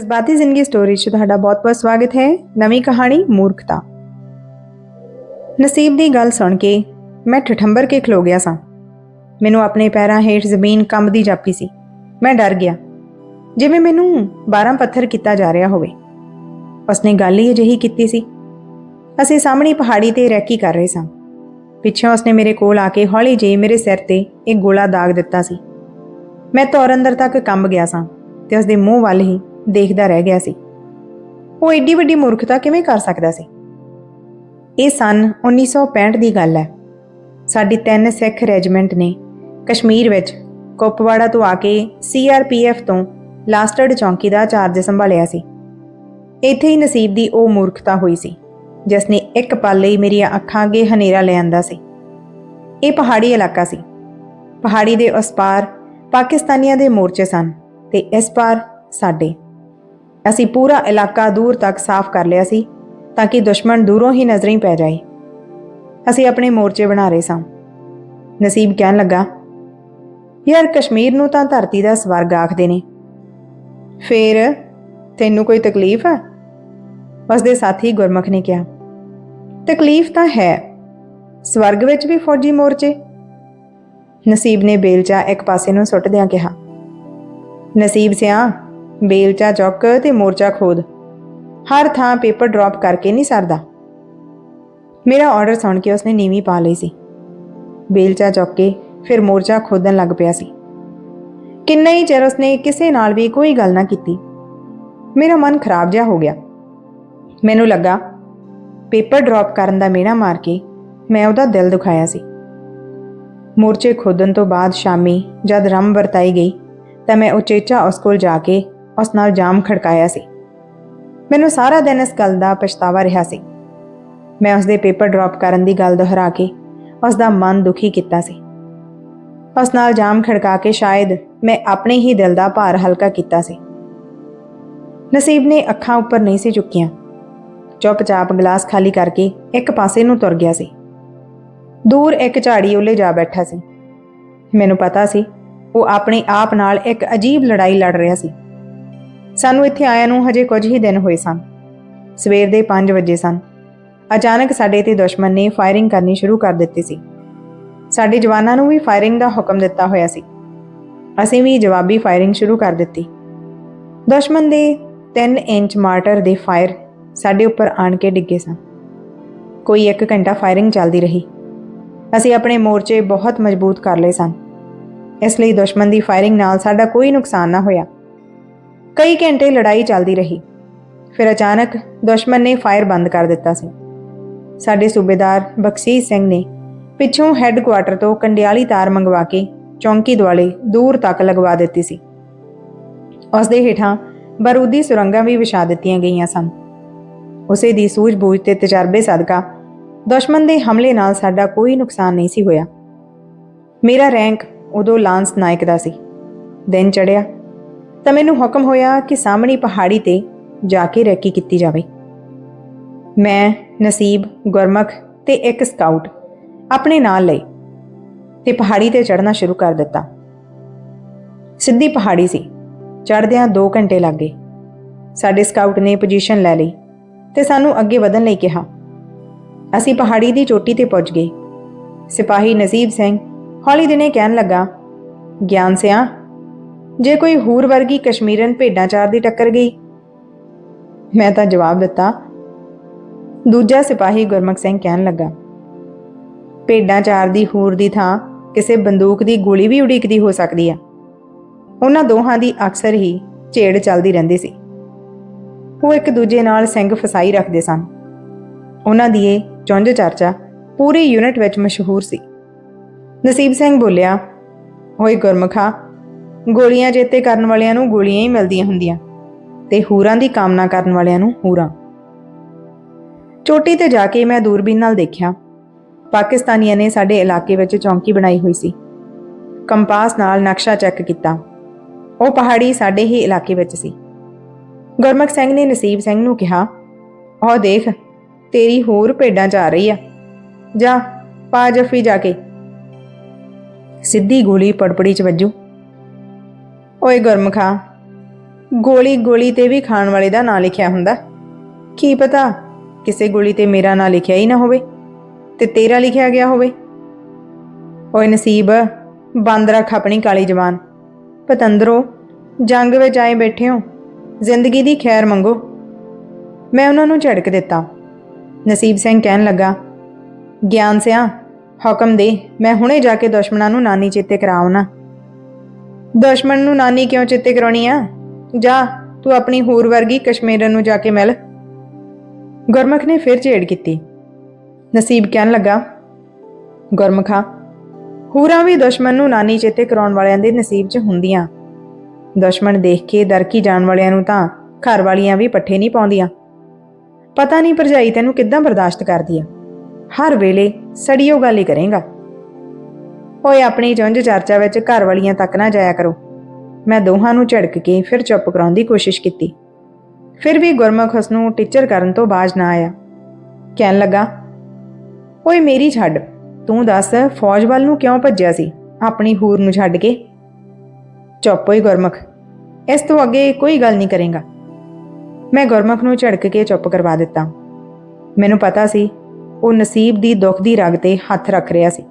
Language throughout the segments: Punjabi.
ਜਜ਼ਬਾਤੀ ਜ਼ਿੰਦਗੀ ਸਟੋਰੀ 'ਚ ਤੁਹਾਡਾ ਬਹੁਤ-ਬਹੁਤ ਸਵਾਗਤ ਹੈ। ਨਵੀਂ ਕਹਾਣੀ ਮੂਰਖਤਾ। ਨਸੀਬ ਦੀ ਗੱਲ ਸੁਣ ਕੇ ਮੈਂ ਠਠੰਬਰ ਕੇ ਖਲੋ ਗਿਆ ਸਾਂ। ਮੈਨੂੰ ਆਪਣੇ ਪੈਰਾਂ ਹੇਠ ਜ਼ਮੀਨ ਕੰਬਦੀ ਜਾਪੀ ਸੀ। ਮੈਂ ਡਰ ਗਿਆ। ਜਿਵੇਂ ਮੈਨੂੰ 12 ਪੱਥਰ ਕੀਤਾ ਜਾ ਰਿਹਾ ਹੋਵੇ। ਉਸਨੇ ਗੱਲ ਹੀ ਅਜਿਹੀ ਕੀਤੀ ਸੀ। ਅਸੀਂ ਸਾਹਮਣੀ ਪਹਾੜੀ ਤੇ ਰੈਕੀ ਕਰ ਰਹੇ ਸਾਂ। ਪਿੱਛੋਂ ਉਸਨੇ ਮੇਰੇ ਕੋਲ ਆ ਕੇ ਹੌਲੀ ਜਿਹੀ ਮੇਰੇ ਸਿਰ ਤੇ ਇੱਕ ਗੋਲਾ ਦਾਗ ਦਿੱਤਾ ਸੀ। ਮੈਂ ਤੌਰ ਅੰਦਰ ਤੱਕ ਕੰਬ ਗਿਆ ਸਾਂ ਤੇ ਉਸਦੇ ਮੂੰਹ ਵੱਲ ਹੀ ਦੇਖਦਾ ਰਹਿ ਗਿਆ ਸੀ। ਉਹ ਏਡੀ ਵੱਡੀ ਮੂਰਖਤਾ ਕਿਵੇਂ ਕਰ ਸਕਦਾ ਸੀ? ਇਹ ਸਨ 1965 ਦੀ ਗੱਲ ਹੈ। ਸਾਡੀ ਤਿੰਨ ਸਿੱਖ ਰੈਜੀਮੈਂਟ ਨੇ ਕਸ਼ਮੀਰ ਵਿੱਚ ਕੁਪਵਾੜਾ ਤੋਂ ਆ ਕੇ ਸੀਆਰਪੀਐਫ ਤੋਂ ਲਾਸਟਡ ਚੌਂਕੀ ਦਾ ਚਾਰਜ ਸੰਭਾਲਿਆ ਸੀ। ਇੱਥੇ ਹੀ ਨਸੀਬ ਦੀ ਉਹ ਮੂਰਖਤਾ ਹੋਈ ਸੀ, ਜਿਸ ਨੇ ਇੱਕ ਪਲ ਲਈ ਮੇਰੀਆਂ ਅੱਖਾਂ ਅੱਗੇ ਹਨੇਰਾ ਲਿਆਂਦਾ ਸੀ। ਇਹ ਪਹਾੜੀ ਇਲਾਕਾ ਸੀ। ਪਹਾੜੀ ਦੇ ਉਸ ਪਾਰ ਪਾਕਿਸਤਾਨੀਆਂ ਦੇ ਮੋਰਚੇ ਸਨ ਤੇ ਇਸ ਪਾਰ ਸਾਡੇ। ਅਸੀਂ ਪੂਰਾ ਇਲਾਕਾ ਦੂਰ ਤੱਕ ਸਾਫ਼ ਕਰ ਲਿਆ ਸੀ ਤਾਂ ਕਿ ਦੁਸ਼ਮਣ ਦੂਰੋਂ ਹੀ ਨਜ਼ਰੀ ਪੈ ਜਾਏ। ਅਸੀਂ ਆਪਣੇ ਮੋਰਚੇ ਬਣਾ ਰਹੇ ਸਾਂ। ਨਸੀਬ ਕਹਿਣ ਲੱਗਾ, ਯਾਰ ਕਸ਼ਮੀਰ ਨੂੰ ਤਾਂ ਧਰਤੀ ਦਾ ਸਵਰਗ ਆਖਦੇ ਨੇ। ਫੇਰ ਤੈਨੂੰ ਕੋਈ ਤਕਲੀਫ ਹੈ ਉਸਦੇ ਸਾਥੀ ਗੁਰਮੁਖ ਨੇ ਕਿਹਾ, ਤਕਲੀਫ ਤਾਂ ਹੈ। ਸਵਰਗ ਵਿੱਚ ਵੀ ਫੌਜੀ ਮੋਰਚੇ? ਨਸੀਬ ਨੇ ਬੇਲਚਾ ਇੱਕ ਪਾਸੇ ਨੂੰ ਸੁੱਟ ਦਿਆਂ ਕਿਹਾ, ਨਸੀਬ ਸਿਆ ਬੇਲਚਾ ਚੁੱਕ ਤੇ ਮੋਰਚਾ ਖੋਦ। ਹਰ ਥਾਂ ਪੇਪਰ ਡ੍ਰੌਪ ਕਰਕੇ ਨਹੀਂ ਸਰਦਾ। ਮੇਰਾ ਆਰਡਰ ਸੁਣ ਕੇ ਉਸਨੇ ਨੀਵੀਂ ਪਾ ਲਈ ਸੀ। ਬੇਲਚਾ ਚੁੱਕ ਕੇ ਫਿਰ ਮੋਰਚਾ ਖੋਦਣ ਲੱਗ ਪਿਆ ਸੀ। ਕਿੰਨਾ ਹੀ ਚਿਰ ਉਸਨੇ ਕਿਸੇ ਨਾਲ ਵੀ ਕੋਈ ਗੱਲ ਨਾ ਕੀਤੀ। ਮੇਰਾ ਮਨ ਖਰਾਬ ਜਿਹਾ ਹੋ ਗਿਆ। ਮੈਨੂੰ ਲੱਗਾ, ਪੇਪਰ ਡ੍ਰੌਪ ਕਰਨ ਦਾ ਮੇਣਾ ਮਾਰ ਕੇ ਮੈਂ ਉਹਦਾ ਦਿਲ ਦੁਖਾਇਆ ਸੀ। ਮੋਰਚੇ ਖੋਦਣ ਤੋਂ ਬਾਅਦ ਸ਼ਾਮੀ ਜਦ ਰਮ ਵਰਤਾਈ ਗਈ ਤਾਂ ਮੈਂ ਉਚੇਚਾ ਉਸ ਕੋਲ ਜਾ ਕੇ ਉਸ ਨਾਲ ਜਾਮ ਖੜਕਾਇਆ ਸੀ। ਮੈਨੂੰ ਸਾਰਾ ਦਿਨ ਇਸ ਗੱਲ ਦਾ ਪਛਤਾਵਾ ਰਿਹਾ ਸੀ। ਮੈਂ ਉਸ ਦੇ ਪੇਪਰ ਡ੍ਰੌਪ ਕਰਨ ਦੀ ਗੱਲ ਦੁਹਰਾ ਕੇ ਉਸ ਦਾ ਮਨ ਦੁਖੀ ਕੀਤਾ ਸੀ। ਉਸ ਨਾਲ ਜਾਮ ਖੜਕਾ ਕੇ ਸ਼ਾਇਦ ਮੈਂ ਆਪਣੇ ਹੀ ਦਿਲ ਦਾ ਭਾਰ ਹਲਕਾ ਕੀਤਾ ਸੀ। ਨਸੀਬ ਨੇ ਅੱਖਾਂ ਉੱਪਰ ਨਹੀਂ ਸੀ ਚੁੱਕੀਆਂ। ਚੁੱਪਚਾਪ ਗਲਾਸ ਖਾਲੀ ਕਰਕੇ ਇੱਕ ਪਾਸੇ ਨੂੰ ਤੁਰ ਗਿਆ ਸੀ। ਦੂਰ ਇੱਕ ਝਾੜੀ ਉੱਲੇ ਜਾ ਬੈਠਾ ਸੀ। ਮੈਨੂੰ ਪਤਾ ਸੀ ਉਹ ਆਪਣੇ ਆਪ ਨਾਲ ਇੱਕ ਅਜੀਬ ਲੜਾਈ ਲੜ ਰਿਹਾ ਸੀ। ਸਾਨੂੰ ਇੱਥੇ ਆਇਆਂ ਨੂੰ ਹਜੇ ਕੁਝ ਹੀ ਦਿਨ ਹੋਏ ਸਨ। ਸਵੇਰ ਦੇ 5 ਵਜੇ ਸਨ। ਅਚਾਨਕ ਸਾਡੇ ਤੇ ਦੁਸ਼ਮਣ ਨੇ ਫਾਇਰਿੰਗ ਕਰਨੀ ਸ਼ੁਰੂ ਕਰ ਦਿੱਤੀ ਸੀ। ਸਾਡੇ ਜਵਾਨਾਂ ਨੂੰ ਵੀ ਫਾਇਰਿੰਗ ਦਾ ਹੁਕਮ ਦਿੱਤਾ ਹੋਇਆ ਸੀ। ਅਸੀਂ ਵੀ ਜਵਾਬੀ ਫਾਇਰਿੰਗ ਸ਼ੁਰੂ ਕਰ ਦਿੱਤੀ। ਦੁਸ਼ਮਣ ਦੇ 3 ਇੰਚ ਮਾਰਟਰ ਦੇ ਫਾਇਰ ਸਾਡੇ ਉੱਪਰ ਆਣ ਕੇ ਡਿੱਗੇ ਸਨ। ਕੋਈ 1 ਘੰਟਾ ਫਾਇਰਿੰਗ ਚੱਲਦੀ ਰਹੀ। ਅਸੀਂ ਆਪਣੇ ਮੋਰਚੇ ਬਹੁਤ ਮਜ਼ਬੂਤ ਕਰ ਲਏ ਸਨ। ਇਸ ਲਈ ਦੁਸ਼ਮਣ ਦੀ ਫਾਇਰਿੰਗ ਨਾਲ ਸਾਡਾ ਕੋਈ ਨੁਕਸਾਨ ਨਾ ਹੋਇਆ। ਕਈ ਘੰਟੇ ਲੜਾਈ ਚੱਲਦੀ ਰਹੀ। ਫਿਰ ਅਚਾਨਕ ਦੁਸ਼ਮਣ ਨੇ ਫਾਇਰ ਬੰਦ ਕਰ ਦਿੱਤਾ ਸੀ। ਸਾਡੇ ਸੂਬੇਦਾਰ ਬਖਸ਼ੀਸ਼ ਸਿੰਘ ਨੇ ਪਿੱਛੋਂ ਹੈੱਡਕੁਆਟਰ ਤੋਂ ਕੰਡਿਆਲੀ ਤਾਰ ਮੰਗਵਾ ਕੇ ਚੌਂਕੀ ਦੁਆਲੇ ਦੂਰ ਤੱਕ ਲਗਵਾ ਦਿੱਤੀ ਸੀ। ਉਸ ਦੇ ਹੇਠਾਂ ਬਾਰੂਦੀ ਸੁਰੰਗਾਂ ਵੀ ਵਿਛਾ ਦਿੱਤੀਆਂ ਗਈਆਂ ਸਨ। ਉਸੇ ਦੀ ਸੂਝ-ਬੂਝ ਤੇ ਤਜਰਬੇ ਸਦਕਾ ਦੁਸ਼ਮਣ ਦੇ ਹਮਲੇ ਨਾਲ ਸਾਡਾ ਕੋਈ ਨੁਕਸਾਨ ਨਹੀਂ ਸੀ ਹੋਇਆ। ਮੇਰਾ ਰੈਂਕ ਉਦੋਂ ਲਾਂਸ ਨਾਇਕ ਦਾ ਸੀ। ਦਿਨ ਚੜਿਆ ਤਾਂ ਮੈਨੂੰ ਹੁਕਮ ਹੋਇਆ ਕਿ ਸਾਹਮਣੀ ਪਹਾੜੀ ਤੇ ਜਾ ਕੇ ਰੈਕੀ ਕੀਤੀ ਜਾਵੇ। ਮੈਂ, ਨਸੀਬ, ਗੁਰਮਖ ਤੇ ਇੱਕ ਸਕਾਊਟ ਆਪਣੇ ਨਾਲ ਲਏ ਤੇ ਪਹਾੜੀ ਤੇ ਚੜ੍ਹਨਾ ਸ਼ੁਰੂ ਕਰ ਦਿੱਤਾ। ਸਿੱਧੀ ਪਹਾੜੀ ਸੀ। ਚੜ੍ਹਦਿਆਂ 2 ਘੰਟੇ ਲੱਗ ਗਏ। ਸਾਡੇ ਸਕਾਊਟ ਨੇ ਪੋਜੀਸ਼ਨ ਲੈ ਲਈ ਤੇ ਸਾਨੂੰ ਅੱਗੇ ਵਧਣ ਲਈ ਕਿਹਾ। ਅਸੀਂ ਪਹਾੜੀ ਦੀ ਚੋਟੀ ਤੇ ਪਹੁੰਚ ਗਏ। ਸਿਪਾਹੀ ਨਸੀਬ ਸਿੰਘ ਹੌਲੀ ਦਿਨੇ ਕਹਿਣ ਲੱਗਾ, ਗਿਆਨ ਸਿਆ ਜੇ ਕੋਈ ਹੂਰ ਵਰਗੀ ਕਸ਼ਮੀਰਨ ਭੇਡਾਂ ਚਾਰ ਦੀ ਟੱਕਰ ਗਈ? ਮੈਂ ਤਾਂ ਜਵਾਬ ਦਿੱਤਾ। ਦੂਜਾ ਸਿਪਾਹੀ ਗੁਰਮੁਖ ਸਿੰਘ ਕਹਿਣ ਲੱਗਾ ਭੇਡਾਂ ਚਾਰ ਦੀ ਹੂਰ ਦੀ ਥਾਂ ਕਿਸੇ ਬੰਦੂਕ ਦੀ ਗੋਲੀ ਵੀ ਉਡੀਕਦੀ ਹੋ ਸਕਦੀ ਆ। ਉਹਨਾਂ ਦੋਹਾਂ ਦੀ ਅਕਸਰ ਹੀ ਝੇੜ ਚੱਲਦੀ ਰਹਿੰਦੀ ਸੀ। ਉਹ ਇੱਕ ਦੂਜੇ ਨਾਲ ਸਿੰਘ ਫਸਾਈ ਰੱਖਦੇ ਸਨ। ਉਹਨਾਂ ਦੀ ਇਹ ਚੁੰਝ ਚਰਚਾ ਪੂਰੀ ਯੂਨਿਟ ਵਿੱਚ ਮਸ਼ਹੂਰ ਸੀ। ਨਸੀਬ ਸਿੰਘ ਬੋਲਿਆ ਹੋਏ ਗੁਰਮਖਾ ਗੋਲੀਆਂ ਜੇਤੇ ਕਰਨ ਵਾਲਿਆਂ ਨੂੰ ਗੋਲੀਆਂ ਹੀ ਮਿਲਦੀਆਂ ਹੁੰਦੀਆਂ ਤੇ ਹੂਰਾਂ ਦੀ ਕਾਮਨਾ ਕਰਨ ਵਾਲਿਆਂ ਨੂੰ ਹੂਰਾਂ। ਚੋਟੀ ਤੇ ਜਾ ਕੇ ਮੈਂ ਦੂਰਬੀਨ ਨਾਲ ਦੇਖਿਆ। ਪਾਕਿਸਤਾਨੀਆਂ ਨੇ ਸਾਡੇ ਇਲਾਕੇ ਵਿੱਚ ਚੌਂਕੀ ਬਣਾਈ ਹੋਈ ਸੀ। ਕੰਪਾਸ ਨਾਲ ਨਕਸ਼ਾ ਚੈੱਕ ਕੀਤਾ। ਉਹ ਪਹਾੜੀ ਸਾਡੇ ਹੀ ਇਲਾਕੇ ਵਿੱਚ ਸੀ। ਗੁਰਮੁਖ ਸਿੰਘ ਨੇ ਨਸੀਬ ਸਿੰਘ ਨੂੰ ਕਿਹਾ ਉਹ ਦੇਖ, ਤੇਰੀ ਹੋਰ ਭੇਡਾਂ ਜਾ ਰਹੀ ਆ। ਜਾ, ਪਾ ਜਫੀ ਜਾ ਕੇ। ਸਿੱਧੀ ਗੋਲੀ ਪੜਪੜੀ ਚ ਵੱਜੂ। ਓਏ ਗੁਰਮਖਾ, ਗੋਲੀ ਗੋਲੀ ਤੇ ਵੀ ਖਾਣ ਵਾਲੇ ਦਾ ਨਾਂ ਲਿਖਿਆ ਹੁੰਦਾ। ਕੀ ਪਤਾ ਕਿਸੇ ਗੋਲੀ ਤੇ ਮੇਰਾ ਨਾਂ ਲਿਖਿਆ ਹੀ ਨਾ ਹੋਵੇ ਤੇ ਤੇਰਾ ਲਿਖਿਆ ਗਿਆ ਹੋਵੇ। ਓਏ ਨਸੀਬ, ਬੰਦ ਰੱਖ ਆਪਣੀ ਕਾਲੀ ਜਵਾਨ। ਪਤੰਦਰੋ, ਜੰਗ ਵਿੱਚ ਆਏ ਬੈਠੇ ਹੋ, ਜ਼ਿੰਦਗੀ ਦੀ ਖੈਰ ਮੰਗੋ। ਮੈਂ ਉਹਨਾਂ ਨੂੰ ਝੜਕ ਦਿੱਤਾ। ਨਸੀਬ ਸਿੰਘ ਕਹਿਣ ਲੱਗਾ, ਗਿਆਨ ਸਿਆ, ਹੁਕਮ ਦੇ, ਮੈਂ ਹੁਣੇ ਜਾ ਕੇ ਦੁਸ਼ਮਣਾਂ ਨੂੰ ਨਾਨੀ ਚੇਤੇ ਕਰਾਉਣਾ। ਦੁਸ਼ਮਣ ਨੂੰ ਨਾਨੀ ਕਿਉਂ ਚੇਤੇ ਕਰਾਉਣੀ ਆ? ਜਾ, ਤੂੰ ਆਪਣੀ ਹੂਰ ਵਰਗੀ ਕਸ਼ਮੀਰਨ ਨੂੰ ਜਾ ਕੇ ਮਿਲ। ਗੁਰਮੁਖ ਨੇ ਫਿਰ ਝੇੜ ਕੀਤੀ। ਨਸੀਬ ਕਹਿਣ ਲੱਗਾ, ਗੁਰਮੁਖਾ ਹੂਰਾਂ ਵੀ ਦੁਸ਼ਮਣ ਨੂੰ ਨਾਨੀ ਚੇਤੇ ਕਰਾਉਣ ਵਾਲਿਆਂ ਦੇ ਨਸੀਬ 'ਚ ਹੁੰਦੀਆਂ। ਦੁਸ਼ਮਣ ਦੇਖ ਕੇ ਦਰਕੀ ਜਾਣ ਵਾਲਿਆਂ ਨੂੰ ਤਾਂ ਘਰ ਵਾਲੀਆਂ ਵੀ ਪੱਠੇ ਨਹੀਂ ਪਾਉਂਦੀਆਂ। ਪਤਾ ਨਹੀਂ ਭਰਜਾਈ ਤੈਨੂੰ ਕਿੱਦਾਂ ਬਰਦਾਸ਼ਤ ਕਰਦੀ ਆ। ਹਰ ਵੇਲੇ ਸੜੀਓ ਗੱਲ ਹੀ ਕਰੇਗਾ। ਹੋਏ ਆਪਣੀ ਜੁੰਝ ਚਰਚਾ ਵਿੱਚ ਘਰ ਵਾਲੀਆਂ ਤੱਕ ਨਾ ਜਾਇਆ ਕਰੋ। ਮੈਂ ਦੋਹਾਂ ਨੂੰ ਝੜਕ ਕੇ ਫਿਰ ਚੁੱਪ ਕਰਾਉਣ ਦੀ ਕੋਸ਼ਿਸ਼ ਕੀਤੀ। ਫਿਰ ਵੀ ਗੁਰਮੁਖ ਉਸ ਨੂੰ ਟੀਚਰ ਕਰਨ ਤੋਂ ਬਾਜ ਨਾ ਆਇਆ। ਕਹਿਣ ਲੱਗਾ, ਓਏ ਮੇਰੀ ਛੱਡ, ਤੂੰ ਦੱਸ, ਫੌਜ ਵੱਲ ਨੂੰ ਕਿਉਂ ਭੱਜਿਆ ਸੀ? ਆਪਣੀ ਹੂਰ ਨੂੰ ਛੱਡ ਕੇ? ਚੁੱਪ ਹੋਈ ਗੁਰਮੁਖ, ਇਸ ਤੋਂ ਅੱਗੇ ਕੋਈ ਗੱਲ ਨਹੀਂ ਕਰੇਗਾ। ਮੈਂ ਗੁਰਮੁਖ ਨੂੰ ਝੜਕ ਕੇ ਚੁੱਪ ਕਰਵਾ ਦਿੱਤਾ। ਮੈਨੂੰ ਪਤਾ ਸੀ, ਉਹ ਨਸੀਬ ਦੀ ਦੁੱਖ ਦੀ ਰਗ ਤੇ ਹੱਥ ਰੱਖ ਰਿਹਾ ਸੀ।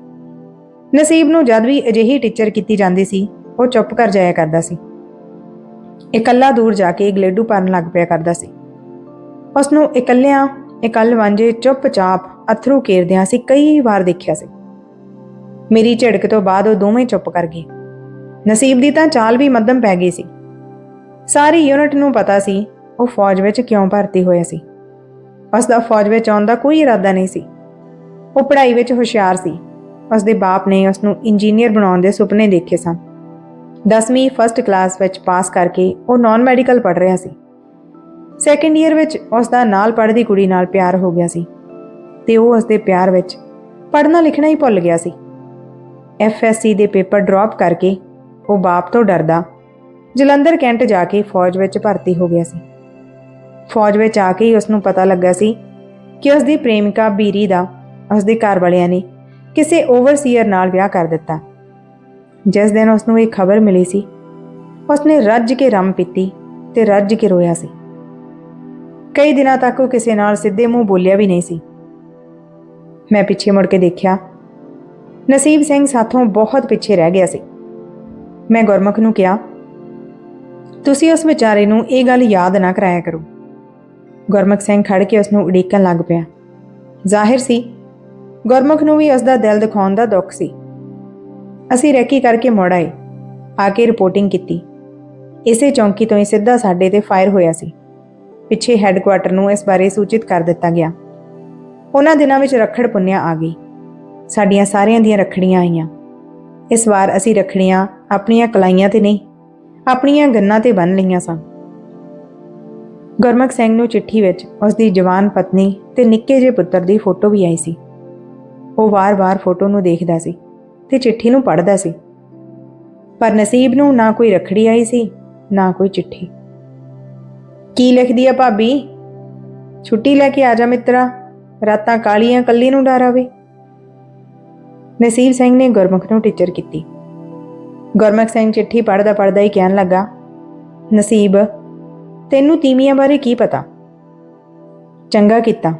ਨਸੀਬ ਨੂੰ ਜਦ ਵੀ ਅਜਿਹੀ ਟੀਚਰ ਕੀਤੀ ਜਾਂਦੀ ਸੀ, ਉਹ ਚੁੱਪ ਕਰ ਜਾਇਆ ਕਰਦਾ ਸੀ। ਇਕੱਲਾ ਦੂਰ ਜਾ ਕੇ ਗਲੇਡੂ ਭਰਨ ਲੱਗ ਪਿਆ ਕਰਦਾ ਸੀ। ਉਸ ਨੂੰ ਇਕੱਲਿਆਂ ਇਕੱਲ ਵਾਂਝੇ ਚੁੱਪਚਾਪ ਅਥਰੂ ਕੇਰਦਿਆਂ ਸੀ ਕਈ ਵਾਰ ਦੇਖਿਆ ਸੀ। ਮੇਰੀ ਝਿੜਕ ਤੋਂ ਬਾਅਦ ਉਹ ਦੋਵੇਂ ਚੁੱਪ ਕਰ ਗਏ। ਨਸੀਬ ਦੀ ਤਾਂ ਚਾਲ ਵੀ ਮੱਧਮ ਪੈ ਗਈ ਸੀ। ਸਾਰੀ ਯੂਨਿਟ ਨੂੰ ਪਤਾ ਸੀ, ਉਹ ਫੌਜ ਵਿੱਚ ਕਿਉਂ ਭਰਤੀ ਹੋਇਆ ਸੀ। ਉਸ ਦਾ ਫੌਜ ਵਿੱਚ ਆਉਣ ਦਾ ਕੋਈ ਇਰਾਦਾ ਨਹੀਂ ਸੀ। ਉਹ ਪੜ੍ਹਾਈ ਵਿੱਚ ਹੁਸ਼ਿਆਰ ਸੀ। ਉਸ ਦੇ ਬਾਪ ਨੇ ਉਸ ਨੂੰ ਇੰਜੀਨੀਅਰ ਬਣਾਉਣ ਦੇ ਸੁਪਨੇ ਦੇਖੇ ਸਨ। 10ਵੀਂ ਫਸਟ ਕਲਾਸ ਵਿੱਚ ਪਾਸ ਕਰਕੇ ਉਹ ਨਾਨ ਮੈਡੀਕਲ ਪੜ੍ਹ ਰਿਹਾ ਸੀ। ਸੈਕੰਡ ਈਅਰ ਵਿੱਚ ਉਸ ਦਾ ਨਾਲ ਪੜ੍ਹਦੀ ਕੁੜੀ ਨਾਲ ਪਿਆਰ ਹੋ ਗਿਆ ਸੀ ਤੇ ਉਹ ਉਸ ਦੇ ਪਿਆਰ ਵਿੱਚ ਪੜ੍ਹਨਾ ਲਿਖਣਾ ਹੀ ਭੁੱਲ ਗਿਆ ਸੀ। ਐਫਐਸਸੀ ਦੇ ਪੇਪਰ ਡ੍ਰੌਪ ਕਰਕੇ ਉਹ ਬਾਪ ਤੋਂ ਡਰਦਾ ਜਲੰਧਰ ਕੈਂਟ ਜਾ ਕੇ ਫੌਜ ਵਿੱਚ ਭਰਤੀ ਹੋ ਗਿਆ ਸੀ। ਫੌਜ ਵਿੱਚ ਆ ਕੇ ਹੀ ਉਸ ਨੂੰ ਪਤਾ ਲੱਗਾ ਸੀ ਕਿ ਉਸ ਦੀ ਪ੍ਰੇਮਿਕਾ ਬੀਰੀ ਦਾ ਉਸ ਦੇ ਘਰ ਵਾਲਿਆਂ ਨੇ ਕਿਸੇ ਓਵਰਸੀਅਰ ਨਾਲ ਵਿਆਹ ਕਰ ਦਿੱਤਾ। ਜਿਸ ਦਿਨ ਉਸ ਨੂੰ ਇਹ ਖਬਰ ਮਿਲੀ ਸੀ ਉਸ ਨੇ ਰੱਜ ਕੇ ਰਮ ਪੀਤੀ ਤੇ ਰੱਜ ਕੇ ਰੋਇਆ ਸੀ। ਕਈ ਦਿਨਾਂ ਤੱਕ ਉਹ ਕਿਸੇ ਨਾਲ ਸਿੱਧੇ ਮੂੰਹ ਬੋਲਿਆ ਵੀ ਨਹੀਂ ਸੀ। ਮੈਂ ਪਿੱਛੇ ਮੁੜ ਕੇ ਦੇਖਿਆ, ਨਸੀਬ ਸਿੰਘ ਸਾਥੋਂ ਬਹੁਤ ਪਿੱਛੇ ਰਹਿ ਗਿਆ ਸੀ। ਮੈਂ ਗੁਰਮੁਖ ਨੂੰ ਕਿਹਾ, ਤੁਸੀਂ ਉਸ ਵਿਚਾਰੇ ਨੂੰ ਇਹ ਗੱਲ ਯਾਦ ਨਾ ਕਰਾਇਆ ਕਰੋ। ਗੁਰਮੁਖ ਸਿੰਘ ਖੜ ਕੇ ਉਸ ਨੂੰ ਉਡੀਕਣ ਲੱਗ ਪਿਆ। ਜ਼ਾਹਿਰ ਸੀ ਗੁਰਮੁਖ ਨੂੰ ਵੀ ਉਸ ਦਾ ਦਿਲ ਦਿਖਾਉਣ ਦਾ ਦੁੱਖ ਸੀ। ਅਸੀਂ ਰੈਕੀ ਕਰਕੇ ਮੁੜ ਆਏ, ਆ ਕੇ ਰਿਪੋਰਟਿੰਗ ਕੀਤੀ। ਇਸੇ ਚੌਂਕੀ ਤੋਂ ਹੀ ਸਿੱਧਾ ਸਾਡੇ ਤੇ ਫਾਇਰ ਹੋਇਆ ਸੀ। ਪਿੱਛੇ ਹੈੱਡਕੁਆਟਰ ਨੂੰ ਇਸ ਬਾਰੇ ਸੂਚਿਤ ਕਰ ਦਿੱਤਾ ਗਿਆ। ਉਹਨਾਂ ਦਿਨਾਂ ਵਿੱਚ ਰਖੜ ਪੁੰਨਿਆ ਆ ਗਈ। ਸਾਡੀਆਂ ਸਾਰਿਆਂ ਦੀਆਂ ਰਖੜੀਆਂ ਆਈਆਂ। ਇਸ ਵਾਰ ਅਸੀਂ ਰਖੜੀਆਂ ਆਪਣੀਆਂ ਕਲਾਈਆਂ ਤੇ ਨਹੀਂ, ਆਪਣੀਆਂ ਗੰਨਾਂ ਤੇ ਬੰਨ ਲਈਆਂ ਸਨ ਗੁਰਮੁਖ ਸਿੰਘ ਨੂੰ ਚਿੱਠੀ ਵਿੱਚ ਉਸ ਦੀ ਜਵਾਨ ਪਤਨੀ ਤੇ ਨਿੱਕੇ ਜਿਹੇ ਪੁੱਤਰ ਦੀ ਫੋਟੋ ਵੀ ਆਈ ਸੀ। ਉਹ ਵਾਰ-ਵਾਰ ਫੋਟੋ ਨੂੰ ਦੇਖਦਾ ਸੀ ਤੇ ਚਿੱਠੀ ਨੂੰ ਪੜ੍ਹਦਾ ਸੀ। ਪਰ ਨਸੀਬ ਨੂੰ ਨਾ ਕੋਈ ਰਖੜੀ ਆਈ ਸੀ, ਨਾ ਕੋਈ ਚਿੱਠੀ। ਕੀ ਲਿਖਦੀ ਆ ਭਾਬੀ? ਛੁੱਟੀ ਲੈ ਕੇ ਆ ਜਾ ਮਿੱਤਰਾ, ਰਾਤਾਂ ਕਾਲੀਆਂ ਕੱਲੀ ਨੂੰ ਡਰ ਆਵੇ। ਨਸੀਬ ਸਿੰਘ ਨੇ ਗੁਰਮੁਖ ਨੂੰ ਟੀਚਰ ਕੀਤੀ। ਗੁਰਮੁਖ ਸਿੰਘ ਚਿੱਠੀ ਪੜ੍ਹਦਾ ਪੜ੍ਹਦਾ ਹੀ ਕਹਿਣ ਲੱਗਾ, ਨਸੀਬ, ਤੈਨੂੰ ਤੀਮੀਆਂ ਬਾਰੇ ਕੀ ਪਤਾ? ਚੰਗਾ ਕੀਤਾ,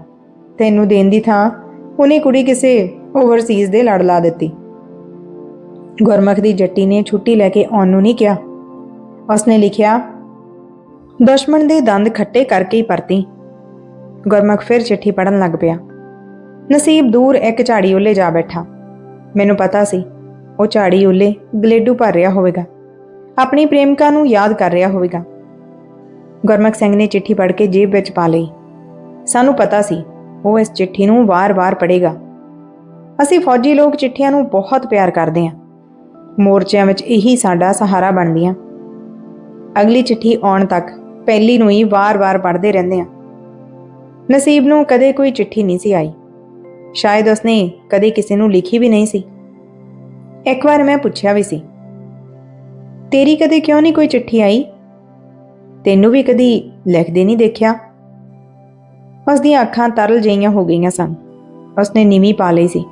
ਤੈਨੂੰ ਦੇਣ ਦੀ ਥਾਂ ਉਹਨੇ ਕੁੜੀ ਕਿਸੇ ਓਵਰਸੀਜ਼ ਦੇ ਲੜ ਲਾ ਦਿੱਤੀ। ਗੁਰਮੁਖ ਦੀ ਜੱਟੀ ਨੇ ਛੁੱਟੀ ਲੈ ਕੇ ਆਉਣ ਨੂੰ ਨਹੀਂ ਕਿਹਾ। ਉਸਨੇ ਲਿਖਿਆ, ਦੁਸ਼ਮਣ ਦੇ ਦੰਦ ਖੱਟੇ ਕਰਕੇ ਹੀ ਪਰਤੀ। ਗੁਰਮੁਖ ਫਿਰ ਚਿੱਠੀ ਪੜਨ ਲੱਗ ਪਿਆ। ਨਸੀਬ ਦੂਰ ਇੱਕ ਝਾੜੀ ਉੱਲੇ ਜਾ ਬੈਠਾ। ਮੈਨੂੰ ਪਤਾ ਸੀ, ਉਹ ਝਾੜੀ ਉੱਲੇ ਗਲੇਡੂ ਭਰ ਰਿਹਾ ਹੋਵੇਗਾ। ਆਪਣੀ ਪ੍ਰੇਮਿਕਾ ਨੂੰ ਯਾਦ ਕਰ ਰਿਹਾ ਹੋਵੇਗਾ। ਗੁਰਮੁਖ ਸਿੰਘ ਨੇ ਚਿੱਠੀ ਪੜ੍ਹ ਕੇ ਜੇਬ ਵਿੱਚ ਪਾ ਲਈ। ਸਾਨੂੰ ਪਤਾ ਸੀ ਉਹ ਇਸ ਚਿੱਠੀ ਨੂੰ ਵਾਰ-ਵਾਰ ਪੜ੍ਹੇਗਾ। ਅਸੀਂ ਫੌਜੀ ਲੋਕ ਚਿੱਠੀਆਂ ਨੂੰ ਬਹੁਤ ਪਿਆਰ ਕਰਦੇ ਹਾਂ। ਮੋਰਚਿਆਂ ਵਿੱਚ ਇਹੀ ਸਾਡਾ ਸਹਾਰਾ ਬਣਦੀਆਂ। ਅਗਲੀ ਚਿੱਠੀ ਆਉਣ ਤੱਕ ਪਹਿਲੀ ਨੂੰ ਹੀ ਵਾਰ-ਵਾਰ ਪੜ੍ਹਦੇ ਰਹਿੰਦੇ ਹਾਂ। ਨਸੀਬ ਨੂੰ ਕਦੇ ਕੋਈ ਚਿੱਠੀ ਨਹੀਂ ਸੀ ਆਈ। ਸ਼ਾਇਦ ਉਸਨੇ ਕਦੇ ਕਿਸੇ ਨੂੰ ਲਿਖੀ ਵੀ ਨਹੀਂ ਸੀ। ਇੱਕ ਵਾਰ ਮੈਂ ਪੁੱਛਿਆ ਵੀ ਸੀ, ਤੇਰੀ ਕਦੇ ਕਿਉਂ ਨਹੀਂ ਕੋਈ ਚਿੱਠੀ ਆਈ? ਤੈਨੂੰ ਵੀ ਕਦੀ ਲਿਖਦੇ ਨਹੀਂ ਦੇਖਿਆ? ਉਸ ਦੀਆਂ ਅੱਖਾਂ ਤਰਲ ਜਿਹੀਆਂ ਹੋ ਗਈਆਂ ਸਨ। ਉਸਨੇ ਨੀਵੀਂ ਪਾ ਲਈ ਸੀ।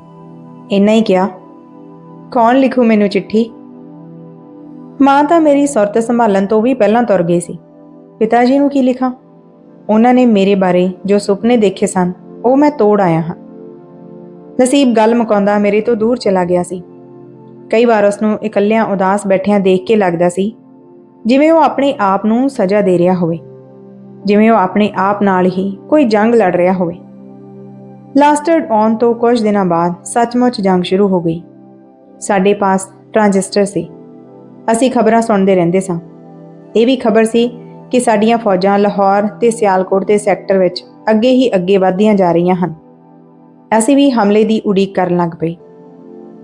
ਇੰਨਾ ਹੀ ਕਿਹਾ, ਕੌਣ ਲਿਖੂ ਮੈਨੂੰ ਚਿੱਠੀ? ਮਾਂ ਤਾਂ ਮੇਰੀ ਸੁਰਤ ਸੰਭਾਲਣ ਤੋਂ ਵੀ ਪਹਿਲਾਂ ਤੁਰ ਗਈ ਸੀ। ਪਿਤਾ ਜੀ ਨੂੰ ਕੀ ਲਿਖਾਂ? ਉਹਨਾਂ ਨੇ ਮੇਰੇ ਬਾਰੇ ਜੋ ਸੁਪਨੇ ਦੇਖੇ ਸਨ, ਉਹ ਮੈਂ ਤੋੜ ਆਇਆ ਹਾਂ। ਨਸੀਬ ਗੱਲ ਮੁਕਾਉਂਦਾ ਮੇਰੇ ਤੋਂ ਦੂਰ ਚਲਾ ਗਿਆ ਸੀ। ਕਈ ਵਾਰ ਉਸ ਨੂੰ ਇਕੱਲਿਆਂ ਉਦਾਸ ਬੈਠਿਆਂ ਦੇਖ ਕੇ ਲੱਗਦਾ ਸੀ, ਜਿਵੇਂ ਉਹ ਆਪਣੇ ਆਪ ਨੂੰ ਸਜ਼ਾ ਦੇ ਰਿਹਾ ਹੋਵੇ। ਜਿਵੇਂ ਉਹ ਆਪਣੇ ਆਪ ਨਾਲ ਹੀ ਕੋਈ ਜੰਗ ਲੜ ਰਿਹਾ ਹੋਵੇ। ਲਾਸਟਡ ਔਨ ਤੋਂ ਕੁਝ ਦਿਨਾਂ ਬਾਅਦ ਸੱਚਮੁੱਚ ਜੰਗ ਸ਼ੁਰੂ ਹੋ ਗਈ। ਸਾਡੇ ਪਾਸ ਟ੍ਰਾਂਜਿਸਟਰ ਸੀ। ਅਸੀਂ ਖਬਰਾਂ ਸੁਣਦੇ ਰਹਿੰਦੇ ਸਾਂ। ਇਹ ਵੀ ਖਬਰ ਸੀ ਕਿ ਸਾਡੀਆਂ ਫੌਜਾਂ ਲਾਹੌਰ ਤੇ ਸਿਆਲਕੋਟ ਦੇ ਸੈਕਟਰ ਵਿੱਚ ਅੱਗੇ ਹੀ ਅੱਗੇ ਵਧਦੀਆਂ ਜਾ ਰਹੀਆਂ ਹਨ। ਅਸੀਂ ਵੀ ਹਮਲੇ ਦੀ ਉਡੀਕ ਕਰਨ ਲੱਗ ਪਏ।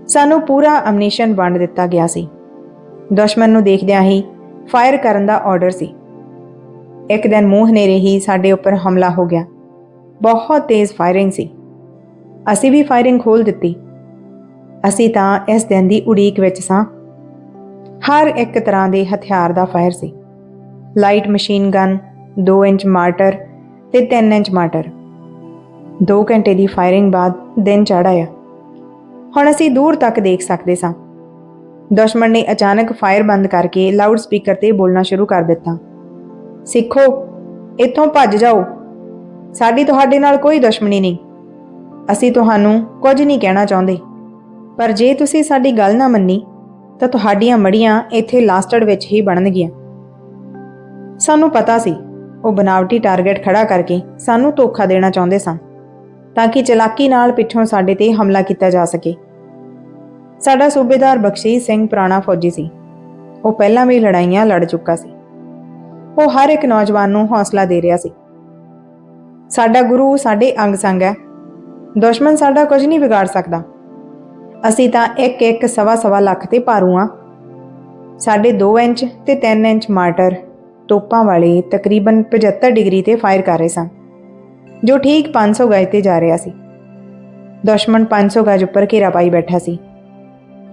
ਸਾਨੂੰ ਪੂਰਾ ਅਮਨੀਸ਼ਨ ਵੰਡ ਦਿੱਤਾ ਗਿਆ ਸੀ। ਦੁਸ਼ਮਣ ਨੂੰ ਦੇਖਦਿਆਂ ਹੀ ਫਾਇਰ ਕਰਨ ਦਾ ਆਰਡਰ ਸੀ। ਇੱਕ ਦਿਨ ਮੂੰਹ ਹਨੇਰੇ ਹੀ ਸਾਡੇ ਉੱਪਰ ਹਮਲਾ ਹੋ ਗਿਆ। ਬਹੁਤ ਤੇਜ਼ ਫਾਇਰਿੰਗ ਸੀ। ਅਸੀਂ ਵੀ ਫਾਇਰਿੰਗ ਖੋਲ ਦਿੱਤੀ। ਅਸੀਂ ਤਾਂ ਇਸ ਦਿਨ ਦੀ ਉਡੀਕ ਵਿੱਚ ਸਾਂ। ਹਰ ਇੱਕ ਤਰ੍ਹਾਂ ਦੇ ਹਥਿਆਰ ਦਾ ਫਾਇਰ ਸੀ। Light machine gun 2 inch mortar ਤੇ 3 ਇੰਚ ਮਾਰਟਰ 2 ਘੰਟੇ ਦੀ ਫਾਇਰਿੰਗ ਬਾਅਦ ਦਿਨ ਚੜ੍ਹ ਹੁਣ ਅਸੀਂ ਦੂਰ ਤੱਕ ਦੇਖ ਸਕਦੇ ਸਾਂ। ਦੁਸ਼ਮਣ ਨੇ ਅਚਾਨਕ ਫਾਇਰ ਬੰਦ ਕਰਕੇ ਲਾਊਡ ਸਪੀਕਰ ਤੇ ਬੋਲਣਾ ਸ਼ੁਰੂ ਕਰ ਦਿੱਤਾ। ਸਿੱਖੋ, ਇੱਥੋਂ ਭੱਜ ਜਾਓ। ਸਾਡੀ ਤੁਹਾਡੇ ਨਾਲ ਕੋਈ ਦੁਸ਼ਮਣੀ ਨਹੀਂ। ਅਸੀਂ ਤੁਹਾਨੂੰ ਕੁਝ ਨਹੀਂ ਕਹਿਣਾ ਚਾਹੁੰਦੇ। ਪਰ ਜੇ ਤੁਸੀਂ ਸਾਡੀ ਗੱਲ ਨਾ ਮੰਨੀ, ਤਾਂ ਤੁਹਾਡੀਆਂ ਮੜੀਆਂ ਇੱਥੇ ਲਾਸਟਡ ਵਿੱਚ ਹੀ ਬਣਨਗੀਆਂ। ਸਾਨੂੰ ਪਤਾ ਸੀ, ਉਹ ਬਨਾਵਟੀ ਟਾਰਗੇਟ ਖੜਾ ਕਰਕੇ ਸਾਨੂੰ ਧੋਖਾ ਦੇਣਾ ਚਾਹੁੰਦੇ ਸਨ, ਤਾਂ ਕਿ ਚਲਾਕੀ ਨਾਲ ਪਿੱਛੋਂ ਸਾਡੇ ਤੇ ਹਮਲਾ ਕੀਤਾ ਜਾ ਸਕੇ। ਸਾਡਾ ਸੂਬੇਦਾਰ ਬਖਸ਼ੀਸ਼ ਸਿੰਘ ਪੁਰਾਣਾ ਫੌਜੀ ਸੀ। ਉਹ ਪਹਿਲਾਂ ਵੀ ਲੜਾਈਆਂ ਲੜ ਚੁੱਕਾ ਸੀ। ਉਹ ਹਰ ਇੱਕ ਨੌਜਵਾਨ ਨੂੰ ਹੌਸਲਾ ਦੇ ਰਿਹਾ ਸੀ। ਸਾਡਾ ਗੁਰੂ ਸਾਡੇ ਅੰਗ ਸੰਗ ਹੈ। ਦੁਸ਼ਮਣ ਸਾਡਾ ਕੁਝ ਨਹੀਂ ਵਿਗਾੜ ਸਕਦਾ। ਅਸੀਂ ਤਾਂ ਇੱਕ ਇੱਕ ਸਵਾ ਸਵਾ ਲੱਖ ਤੇ ਭਾਰੂ ਆ ਸਾਡੇ 2 ਇੰਚ ਤੇ 3 ਇੰਚ ਮਾਰਟਰ, ਤੋਪਾਂ ਵਾਲੇ ਤਕਰੀਬਨ 75 ਡਿਗਰੀ ਤੇ ਫਾਇਰ ਕਰ ਰਹੇ ਸਨ, ਜੋ ਠੀਕ 500 ਗਜ ਤੇ ਜਾ ਰਿਹਾ ਸੀ। ਦੁਸ਼ਮਣ 500 ਗਜ ਉੱਪਰ ਘੇਰਾ ਪਾਈ ਬੈਠਾ ਸੀ।